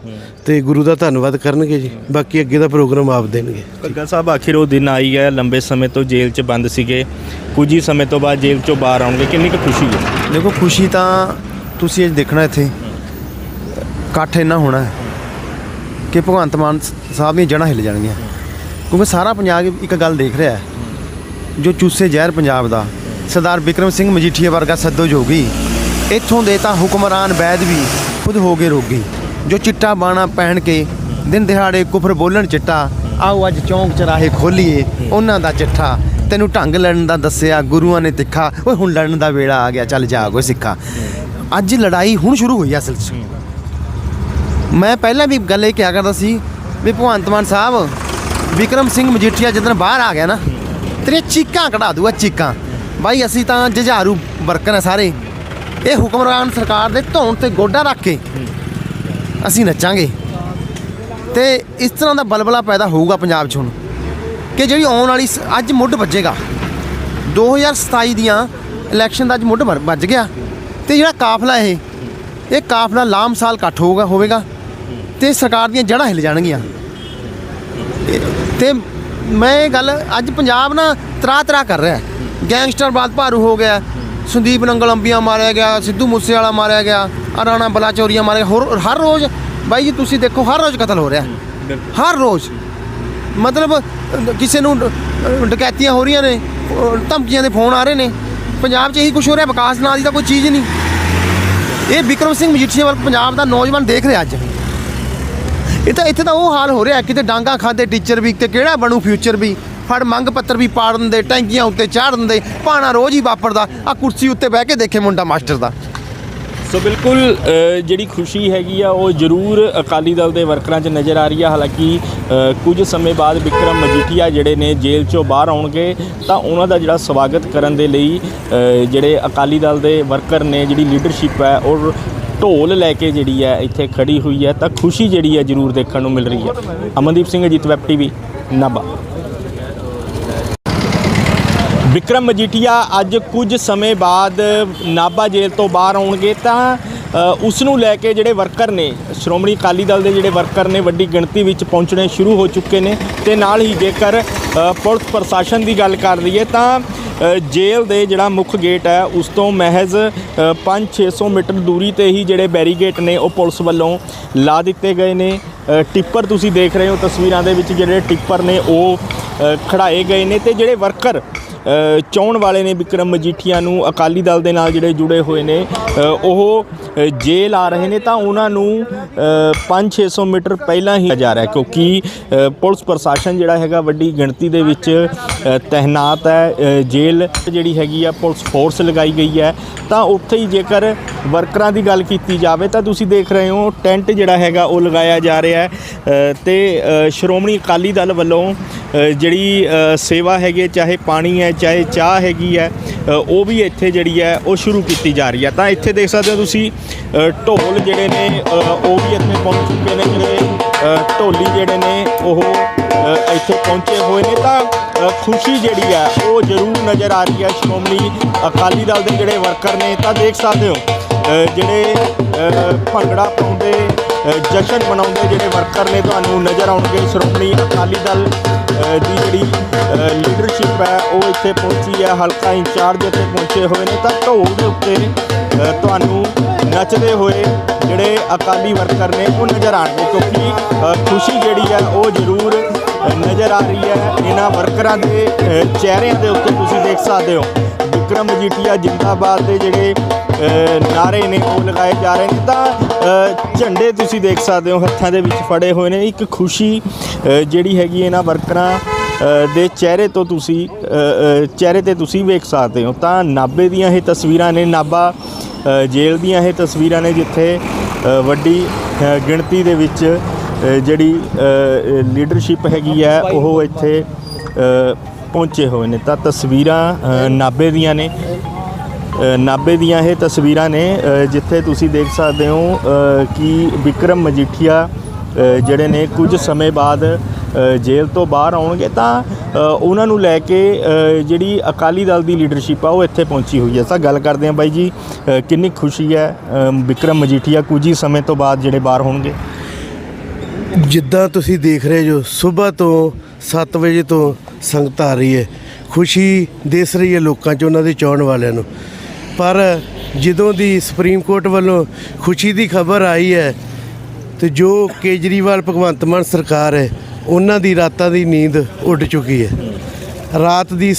ਤੇ ਗੁਰੂ ਦਾ ਧੰਨਵਾਦ ਕਰਨਗੇ ਜੀ। ਬਾਕੀ ਅੱਗੇ ਦਾ ਪ੍ਰੋਗਰਾਮ ਆਪ ਦੇਣਗੇ। ਕੱਗਾ ਸਾਹਿਬ ਆਖਿਰ ਉਹ ਦਿਨ ਆਈ ਹੈ ਲੰਬੇ ਸਮੇਂ ਤੋਂ ਜੇਲ੍ਹ 'ਚ ਬੰਦ ਸੀਗੇ। ਕੁਝ ਹੀ ਸਮੇਂ ਤੋਂ ਬਾਅਦ ਜੇਲ੍ਹ 'ਚੋਂ ਬਾਹਰ ਆਉਣਗੇ ਕਿੰਨੀ ਕੁ ਖੁਸ਼ੀ ਹੈ? ਦੇਖੋ ਖੁਸ਼ੀ ਤਾਂ ਤੁਸੀਂ ਅੱਜ ਦੇਖਣਾ ਇੱਥੇ। ਇਕੱਠ ਇੰਨਾ ਹੋਣਾ ਹੈ। ਕਿ ਭਗਵੰਤ ਮਾਨ ਸਾਹਿਬ ਦੀਆਂ ਜੜ੍ਹਾਂ ਹਿੱਲ ਜਾਣਗੀਆਂ। ਕਿਉਂਕਿ ਸਾਰਾ ਪੰਜਾਬ ਇੱਕ ਗੱਲ ਦੇਖ ਰਿਹਾ ਹੈ। ਜੋ ਚੂਸੇ ਜ਼ਹਿਰ ਪੰਜਾਬ ਦਾ, ਸਰਦਾਰ ਵਿਕਰਮ ਸਿੰਘ ਮਜੀਠੀਆ ਵਰਗਾ ਸੱਦੋ ਜੋਗੀ ਇੱਥੋਂ ਦੇ ਤਾਂ ਹੁਕਮਰਾਨ ਵੈਦ ਵੀ ਖੁਦ ਹੋ ਗਏ ਰੋਗੀ। ਜੋ ਚਿੱਟਾ ਬਾਣਾ ਪਹਿਨ ਕੇ ਦਿਨ ਦਿਹਾੜੇ ਕੁਫਰ ਬੋਲਣ ਚਿੱਟਾ, ਆਓ ਅੱਜ ਚੌਂਕ ਚਰਾਹੇ ਖੋਲੀਏ, ਉਹਨਾਂ ਦਾ ਚਿੱਠਾ। ਤੈਨੂੰ ਢੰਗ ਲੜਨ ਦਾ ਦੱਸਿਆ, ਗੁਰੂਆਂ ਨੇ ਤਿੱਖਾ, ਓਏ ਹੁਣ ਲੜਨ ਦਾ ਵੇਲਾ ਆ ਗਿਆ, ਚੱਲ ਜਾ ਕੋਈ ਸਿੱਖਾ। ਅੱਜ ਲੜਾਈ ਹੁਣ ਸ਼ੁਰੂ ਹੋਈ ਆ ਅਸਲ 'ਚ। ਮੈਂ ਪਹਿਲਾਂ ਵੀ ਗੱਲ ਇਹ ਕਿਹਾ ਕਰਦਾ ਸੀ ਵੀ ਭਗਵੰਤ ਮਾਨ ਸਾਹਿਬ, ਵਿਕਰਮ ਸਿੰਘ ਮਜੀਠੀਆ ਜਦੋਂ ਬਾਹਰ ਆ ਗਿਆ ਨਾ ਤੇਰੇ ਚੀਕਾਂ ਕਢਾ ਦੂਗਾ, ਚੀਕਾਂ। ਬਾਈ ਅਸੀਂ ਤਾਂ ਜੁਝਾਰੂ ਵਰਕਰ ਆ ਸਾਰੇ। ਇਹ ਹੁਕਮਰਾਨ ਸਰਕਾਰ ਦੇ ਧੌਣ ਤੇ ਗੋਡਾ ਰੱਖ ਕੇ ਅਸੀਂ ਨੱਚਾਂਗੇ। ਤੇ ਇਸ ਤਰ੍ਹਾਂ ਦਾ ਬਲਬਲਾ ਪੈਦਾ ਹੋਊਗਾ ਪੰਜਾਬ 'ਚ ਹੁਣ, ਕਿ ਜਿਹੜੀ ਆਉਣ ਵਾਲੀ ਸ- ਅੱਜ ਮੁੱਢ ਵੱਜੇਗਾ। 2027 ਦੀਆਂ ਇਲੈਕਸ਼ਨ ਦਾ ਅੱਜ ਮੁੱਢ ਵਰ- ਵੱਜ ਗਿਆ। ਤੇ ਜਿਹੜਾ ਕਾਫਲਾ ਇਹ ਇਹ ਕਾਫਲਾ ਲਾਮਸਾਲ ਇਕੱਠ ਹੋਊਗਾ, ਹੋਵੇਗਾ। ਤੇ ਸਰਕਾਰ ਦੀਆਂ ਜੜ੍ਹਾਂ ਹਿੱਲ ਜਾਣਗੀਆਂ। ਇਹ- ਤੇ ਮੈਂ ਇਹ ਗੱਲ ਅੱਜ ਪੰਜਾਬ ਨਾ ਤਰਾ ਤਰਾ ਕਰ ਰਿਹਾ। ਹੈ। ਗੈਂਗਸਟਰਵਾਦ ਭਾਰੂ ਹੋ ਗਿਆ, ਸੰਦੀਪ ਨੰਗਲ ਅੰਬੀਆਂ ਮਾਰਿਆ ਗਿਆ, ਸਿੱਧੂ ਮੂਸੇਵਾਲਾ ਮਾਰਿਆ ਗਿਆ ਆ ਰਾਣਾ ਬਲਾਚੌਰੀਆ ਮਾਰਿਆ ਗਿਆ। ਹੋਰ ਹਰ ਰੋਜ਼, ਬਾਈ ਜੀ ਤੁਸੀਂ ਦੇਖੋ, ਹਰ ਰੋਜ਼ ਕਤਲ ਹੋ ਰਿਹਾ। ਹਰ ਰੋਜ਼। ਮਤਲਬ, ਕਿਸੇ ਨੂੰ ਡਕੈਤੀਆਂ ਹੋ ਰਹੀਆਂ ਨੇ, ਧਮਕੀਆਂ ਦੇ ਫੋਨ ਆ ਰਹੇ ਨੇ। ਪੰਜਾਬ 'ਚ ਇਹੀ ਕੁਝ ਹੋ ਰਿਹਾ, ਵਿਕਾਸ ਨਾਲ ਦੀ ਤਾਂ ਕੋਈ ਚੀਜ਼ ਨਹੀਂ। ਇਹ ਵਿਕਰਮ ਸਿੰਘ ਮਜੀਠੀਆ ਵੱਲ ਪੰਜਾਬ ਦਾ ਨੌਜਵਾਨ ਦੇਖ ਰਿਹਾ ਅੱਜ। ਇਹ ਤਾਂ ਇੱਥੇ ਤਾਂ ਉਹ ਹਾਲ ਹੋ ਰਿਹਾ ਕਿਤੇ ਡਾਂਗਾ ਖਾਦੇ ਟੀਚਰ ਵੀ ਤੇ ਕਿਹੜਾ ਬਣੂ ਫਿਊਚਰ ਵੀ। ਫੜ ਮੰਗ ਪੱਤਰ ਵੀ ਪਾੜ ਦਿੰਦੇ, ਟੈਂਕੀਆਂ ਉੱਤੇ ਚਾੜ ਦਿੰਦੇ ਪਾਣਾ ਰੋਜ਼ ਹੀ ਵਾਪਰਦਾ ਆ ਕੁਰਸੀ ਉੱਤੇ ਬਹਿ ਕੇ ਦੇਖੇ ਮੁੰਡਾ ਮਾਸਟਰ ਦਾ। ਸੋ ਬਿਲਕੁਲ ਜਿਹੜੀ ਖੁਸ਼ੀ ਹੈਗੀ ਆ, ਉਹ ਜ਼ਰੂਰ ਅਕਾਲੀ ਦਲ ਦੇ ਵਰਕਰਾਂ 'ਚ ਨਜ਼ਰ ਆ ਰਹੀ ਆ। ਹਾਲਾਂਕਿ ਕੁਝ ਸਮੇਂ ਬਾਅਦ ਵਿਕਰਮ ਮਜੀਠੀਆ ਜਿਹੜੇ ਨੇ ਜੇਲ੍ਹ 'ਚੋਂ ਬਾਹਰ ਆਉਣਗੇ, ਤਾਂ ਉਹਨਾਂ ਦਾ ਜਿਹੜਾ ਸਵਾਗਤ ਕਰਨ ਦੇ ਲਈ ਜਿਹੜੇ ਅਕਾਲੀ ਦਲ ਦੇ ਵਰਕਰ ਨੇ, ਜਿਹੜੀ ਲੀਡਰਸ਼ਿਪ ਹੈ ਉਹ ਢੋਲ ਲੈ ਕੇ ਜਿਹੜੀ ਹੈ ਇੱਥੇ ਖੜੀ ਹੋਈ ਹੈ ਤਾਂ ਖੁਸ਼ੀ ਜਿਹੜੀ ਹੈ ਜ਼ਰੂਰ ਦੇਖਣ ਨੂੰ ਮਿਲ ਰਹੀ ਹੈ। Amandeep Singh Ajit web TV Nabha. Vikram Majithia ਅੱਜ ਕੁਝ ਸਮੇਂ ਬਾਅਦ ਨਾਭਾ ਜੇਲ੍ਹ ਤੋਂ ਬਾਹਰ ਆਉਣਗੇ ਤਾਂ ਅ, ਉਸ ਨੂੰ ਲੈ ਕੇ ਜਿਹੜੇ ਵਰਕਰ ਨੇ ਸ਼੍ਰੋਮਣੀ ਅਕਾਲੀ ਦਲ ਦੇ ਜਿਹੜੇ ਵਰਕਰ ਨੇ ਵੱਡੀ ਗਿਣਤੀ ਵਿੱਚ ਪਹੁੰਚਣੇ ਸ਼ੁਰੂ ਹੋ ਚੁੱਕੇ ਨੇ ਤੇ ਨਾਲ ਹੀ ਜੇਕਰ ਪੁਲਿਸ ਪ੍ਰਸ਼ਾਸਨ ਦੀ ਗੱਲ ਕਰ ਲਈਏ ਤਾਂ ਜੇਲ੍ਹ ਦੇ ਜਿਹੜਾ ਮੁੱਖ ਗੇਟ ਹੈ ਉਸ ਤੋਂ ਮਹਿਜ਼ 5-600 ਮੀਟਰ ਦੂਰੀ ਤੇ ਹੀ ਜਿਹੜੇ ਬੈਰੀਗੇਟ ਨੇ ਉਹ ਪੁਲਿਸ ਵੱਲੋਂ ਲਾ ਦਿੱਤੇ ਗਏ ਨੇ। ਟਿੱਪਰ ਤੁਸੀਂ ਦੇਖ ਰਹੇ ਹੋ ਤਸਵੀਰਾਂ ਦੇ ਵਿੱਚ ਜਿਹੜੇ ਟਿੱਪਰ ਨੇ ਉਹ ਅ, ਖੜਾਏ ਗਏ ਨੇ ਤੇ ਜਿਹੜੇ ਵਰਕਰ ਚਾਹੁਣ ਵਾਲੇ ਨੇ ਵਿਕਰਮ ਮਜੀਠੀਆ ਨੂੰ ਅਕਾਲੀ ਦਲ ਦੇ ਨਾਲ ਜਿਹੜੇ ਜੁੜੇ ਹੋਏ ਨੇ ਉਹ ਅ, ਜੇਲ੍ਹ ਆ ਰਹੇ ਨੇ ਤਾਂ ਉਹਨਾਂ ਨੂੰ 5-600 ਮੀਟਰ ਪਹਿਲਾਂ ਹੀ ਜਾ ਰਿਹਾ ਕਿਉਂਕਿ ਪੁਲਿਸ ਪ੍ਰਸ਼ਾਸਨ ਜਿਹੜਾ ਹੈਗਾ ਵੱਡੀ ਗਿਣਤੀ ਦੇ ਵਿੱਚ ਤਹਿਨਾਤ ਹੈ ਅ, ਜੇਲ੍ਹ ਜਿਹੜੀ ਹੈਗੀ ਆ ਪੁਲਿਸ ਫੋਰਸ ਲਗਾਈ ਗਈ ਹੈ। ਤਾਂ ਉੱਥੇ ਹੀ ਜੇਕਰ ਵਰਕਰਾਂ ਦੀ ਗੱਲ ਕੀਤੀ ਜਾਵੇ ਤਾਂ ਤੁਸੀਂ ਦੇਖ ਰਹੇ ਹੋ ਟੈਂਟ ਜਿਹੜਾ ਹੈਗਾ ਉਹ ਲਗਾਇਆ ਜਾ ਰਿਹਾ ਹੈ ਤੇ ਸ਼੍ਰੋਮਣੀ ਅਕਾਲੀ ਦਲ ਵੱਲੋਂ ਜਿਹੜੀ ਸੇਵਾ ਹੈਗੀ ਹੈ, ਚਾਹੇ ਪਾਣੀ ਹੈ ਚਾਹੇ ਚਾਹ ਹੈਗੀ ਹੈ ਉਹ ਵੀ ਇੱਥੇ ਜਿਹੜੀ ਹੈ ਉਹ ਸ਼ੁਰੂ ਕੀਤੀ ਜਾ ਰਹੀ ਹੈ। ਤਾਂ ਇੱਥੇ ਦੇਖ ਸਕਦੇ ਹੋ ਤੁਸੀਂ ਢੋਲ ਜਿਹੜੇ ਨੇ ਉਹ ਵੀ ਇੱਥੇ ਪਹੁੰਚ ਚੁੱਕੇ ਨੇ ਜਿਹੜੇ ਢੋਲੀ ਜਿਹੜੇ ਨੇ ਉਹ ਇੱਥੇ ਪਹੁੰਚੇ ਹੋਏ ਨੇ। ਤਾਂ ਖੁਸ਼ੀ ਜਿਹੜੀ ਹੈ ਉਹ ਜ਼ਰੂਰ ਨਜ਼ਰ ਆ ਰਹੀ ਹੈ। ਸ਼੍ਰੋਮਣੀ ਅਕਾਲੀ ਦਲ ਦੇ ਜਿਹੜੇ ਵਰਕਰ ਨੇ ਤਾਂ ਦੇਖ ਸਕਦੇ ਹੋ ਜਿਹੜੇ ਭੰਗੜਾ ਪਾਉਂਦੇ ਜਸ਼ਨ ਮਨਾਉਂਦੇ ਜਿਹੜੇ ਵਰਕਰ ਨੇ, ਤੁਹਾਨੂੰ ਨਜ਼ਰ ਆਉਣਗੇ। ਸ਼੍ਰੋਮਣੀ ਅਕਾਲੀ ਦਲ ਦੀ ਜਿਹੜੀ ਲੀਡਰਸ਼ਿਪ ਹੈ, ਉਹ ਇੱਥੇ ਪਹੁੰਚੀ ਹੈ। ਹਲਕਾ ਇੰਚਾਰਜ ਇੱਥੇ ਪਹੁੰਚੇ ਹੋਏ ਨੇ। ਤਾਂ ਢੋਲ ਦੇ ਉੱਤੇ ਤੁਹਾਨੂੰ ਨੱਚਦੇ ਹੋਏ ਜਿਹੜੇ ਅਕਾਲੀ ਵਰਕਰ ਨੇ, ਉਹ ਨਜ਼ਰ ਆਣਗੇ ਕਿਉਂਕਿ ਖੁਸ਼ੀ ਜਿਹੜੀ ਹੈ, ਉਹ ਜ਼ਰੂਰ ਨਜ਼ਰ ਆ ਰਹੀ ਹੈ। ਇਹਨਾਂ ਵਰਕਰਾਂ ਦੇ ਚਿਹਰਿਆਂ ਦੇ ਉੱਤੇ ਤੁਸੀਂ ਦੇਖ ਸਕਦੇ ਹੋ। ਵਿਕਰਮ ਮਜੀਠੀਆ ਜਿੰਦਾਬਾਦ ਦੇ ਜਿਹੜੇ ਨਾਰੇ ਨੇ ਉਹ ਲਗਾਏ ਜਾ ਰਹੇ ਨੇ ਤਾਂ ਝੰਡੇ ਤੁਸੀਂ ਦੇਖ ਸਕਦੇ ਹੋ ਹੱਥਾਂ ਦੇ ਵਿੱਚ ਫੜੇ ਹੋਏ ਨੇ। ਇੱਕ ਖੁਸ਼ੀ ਜਿਹੜੀ ਹੈਗੀ ਇਹਨਾਂ ਵਰਕਰਾਂ ਦੇ ਚਿਹਰੇ ਤੋਂ ਤੁਸੀਂ ਚਿਹਰੇ ਤੇ ਤੁਸੀਂ ਵੇਖ ਸਕਦੇ ਹੋ। ਤਾਂ ਨਾਬੇ ਦੀਆਂ ਇਹ ਤਸਵੀਰਾਂ ਨੇ ਨਾਬਾ ਜੇਲ੍ਹ ਦੀਆਂ ਇਹ ਤਸਵੀਰਾਂ ਨੇ ਜਿੱਥੇ ਵੱਡੀ ਗਿਣਤੀ ਦੇ ਵਿੱਚ ਜਿਹੜੀ ਲੀਡਰਸ਼ਿਪ ਹੈਗੀ ਹੈ ਉਹ ਇੱਥੇ ਪਹੁੰਚੇ ਹੋਏ ਨੇ। ਤਾਂ ਤਸਵੀਰਾਂ ਅ, ਨਾਭੇ ਦੀਆਂ ਨੇ। ਅ, ਨਾਭੇ ਦੀਆਂ ਇਹ ਤਸਵੀਰਾਂ ਨੇ ਜਿੱਥੇ ਤੁਸੀਂ ਦੇਖ ਸਕਦੇ ਹੋ ਕਿ ਵਿਕਰਮ ਮਜੀਠੀਆ ਜਿਹੜੇ ਨੇ ਕੁਝ ਸਮੇਂ ਬਾਅਦ ਜੇਲ੍ਹ ਤੋਂ ਬਾਹਰ ਆਉਣਗੇ ਤਾਂ ਉਹਨਾਂ ਨੂੰ ਲੈ ਕੇ ਜਿਹੜੀ ਅਕਾਲੀ ਦਲ ਦੀ ਲੀਡਰਸ਼ਿਪ ਆ ਉਹ ਇੱਥੇ ਪਹੁੰਚੀ ਹੋਈ ਹੈ। ਤਾਂ ਗੱਲ ਕਰਦੇ ਹਾਂ ਬਾਈ ਜੀ ਕਿੰਨੀ ਖੁਸ਼ੀ ਹੈ ਅ, ਵਿਕਰਮ ਮਜੀਠੀਆ ਕੁਝ ਹੀ ਸਮੇਂ ਤੋਂ ਬਾਅਦ ਜਿਹੜੇ ਬਾਹਰ ਹੋਣਗੇ। ਜਿੱਦਾਂ ਤੁਸੀਂ ਦੇਖ ਰਹੇ ਜੋ ਸਵੇਰ ਤੋਂ 7 ਵਜੇ ਤੋਂ ਸੰਗਤ ਆ ਰਹੀ ਹੈ। ਖੁਸ਼ੀ ਦਿਸ ਰਹੀ ਹੈ ਲੋਕਾਂ 'ਚ ਉਹਨਾਂ ਦੇ ਚਾਹਣ ਵਾਲਿਆਂ ਨੂੰ। ਪਰ ਜਦੋਂ ਦੀ ਸੁਪਰੀਮ ਕੋਰਟ ਵੱਲੋਂ ਖੁਸ਼ੀ ਦੀ ਖਬਰ ਆਈ ਹੈ ਤੇ ਜੋ ਕੇਜਰੀਵਾਲ, ਭਗਵੰਤ ਮਾਨ ਸਰਕਾਰ ਹੈ, ਉਹਨਾਂ ਦੀ ਰਾਤਾਂ ਦੀ ਨੀਂਦ ਉੱਡ ਚੁੱਕੀ ਹੈ। ਰਾਤ ਦੀ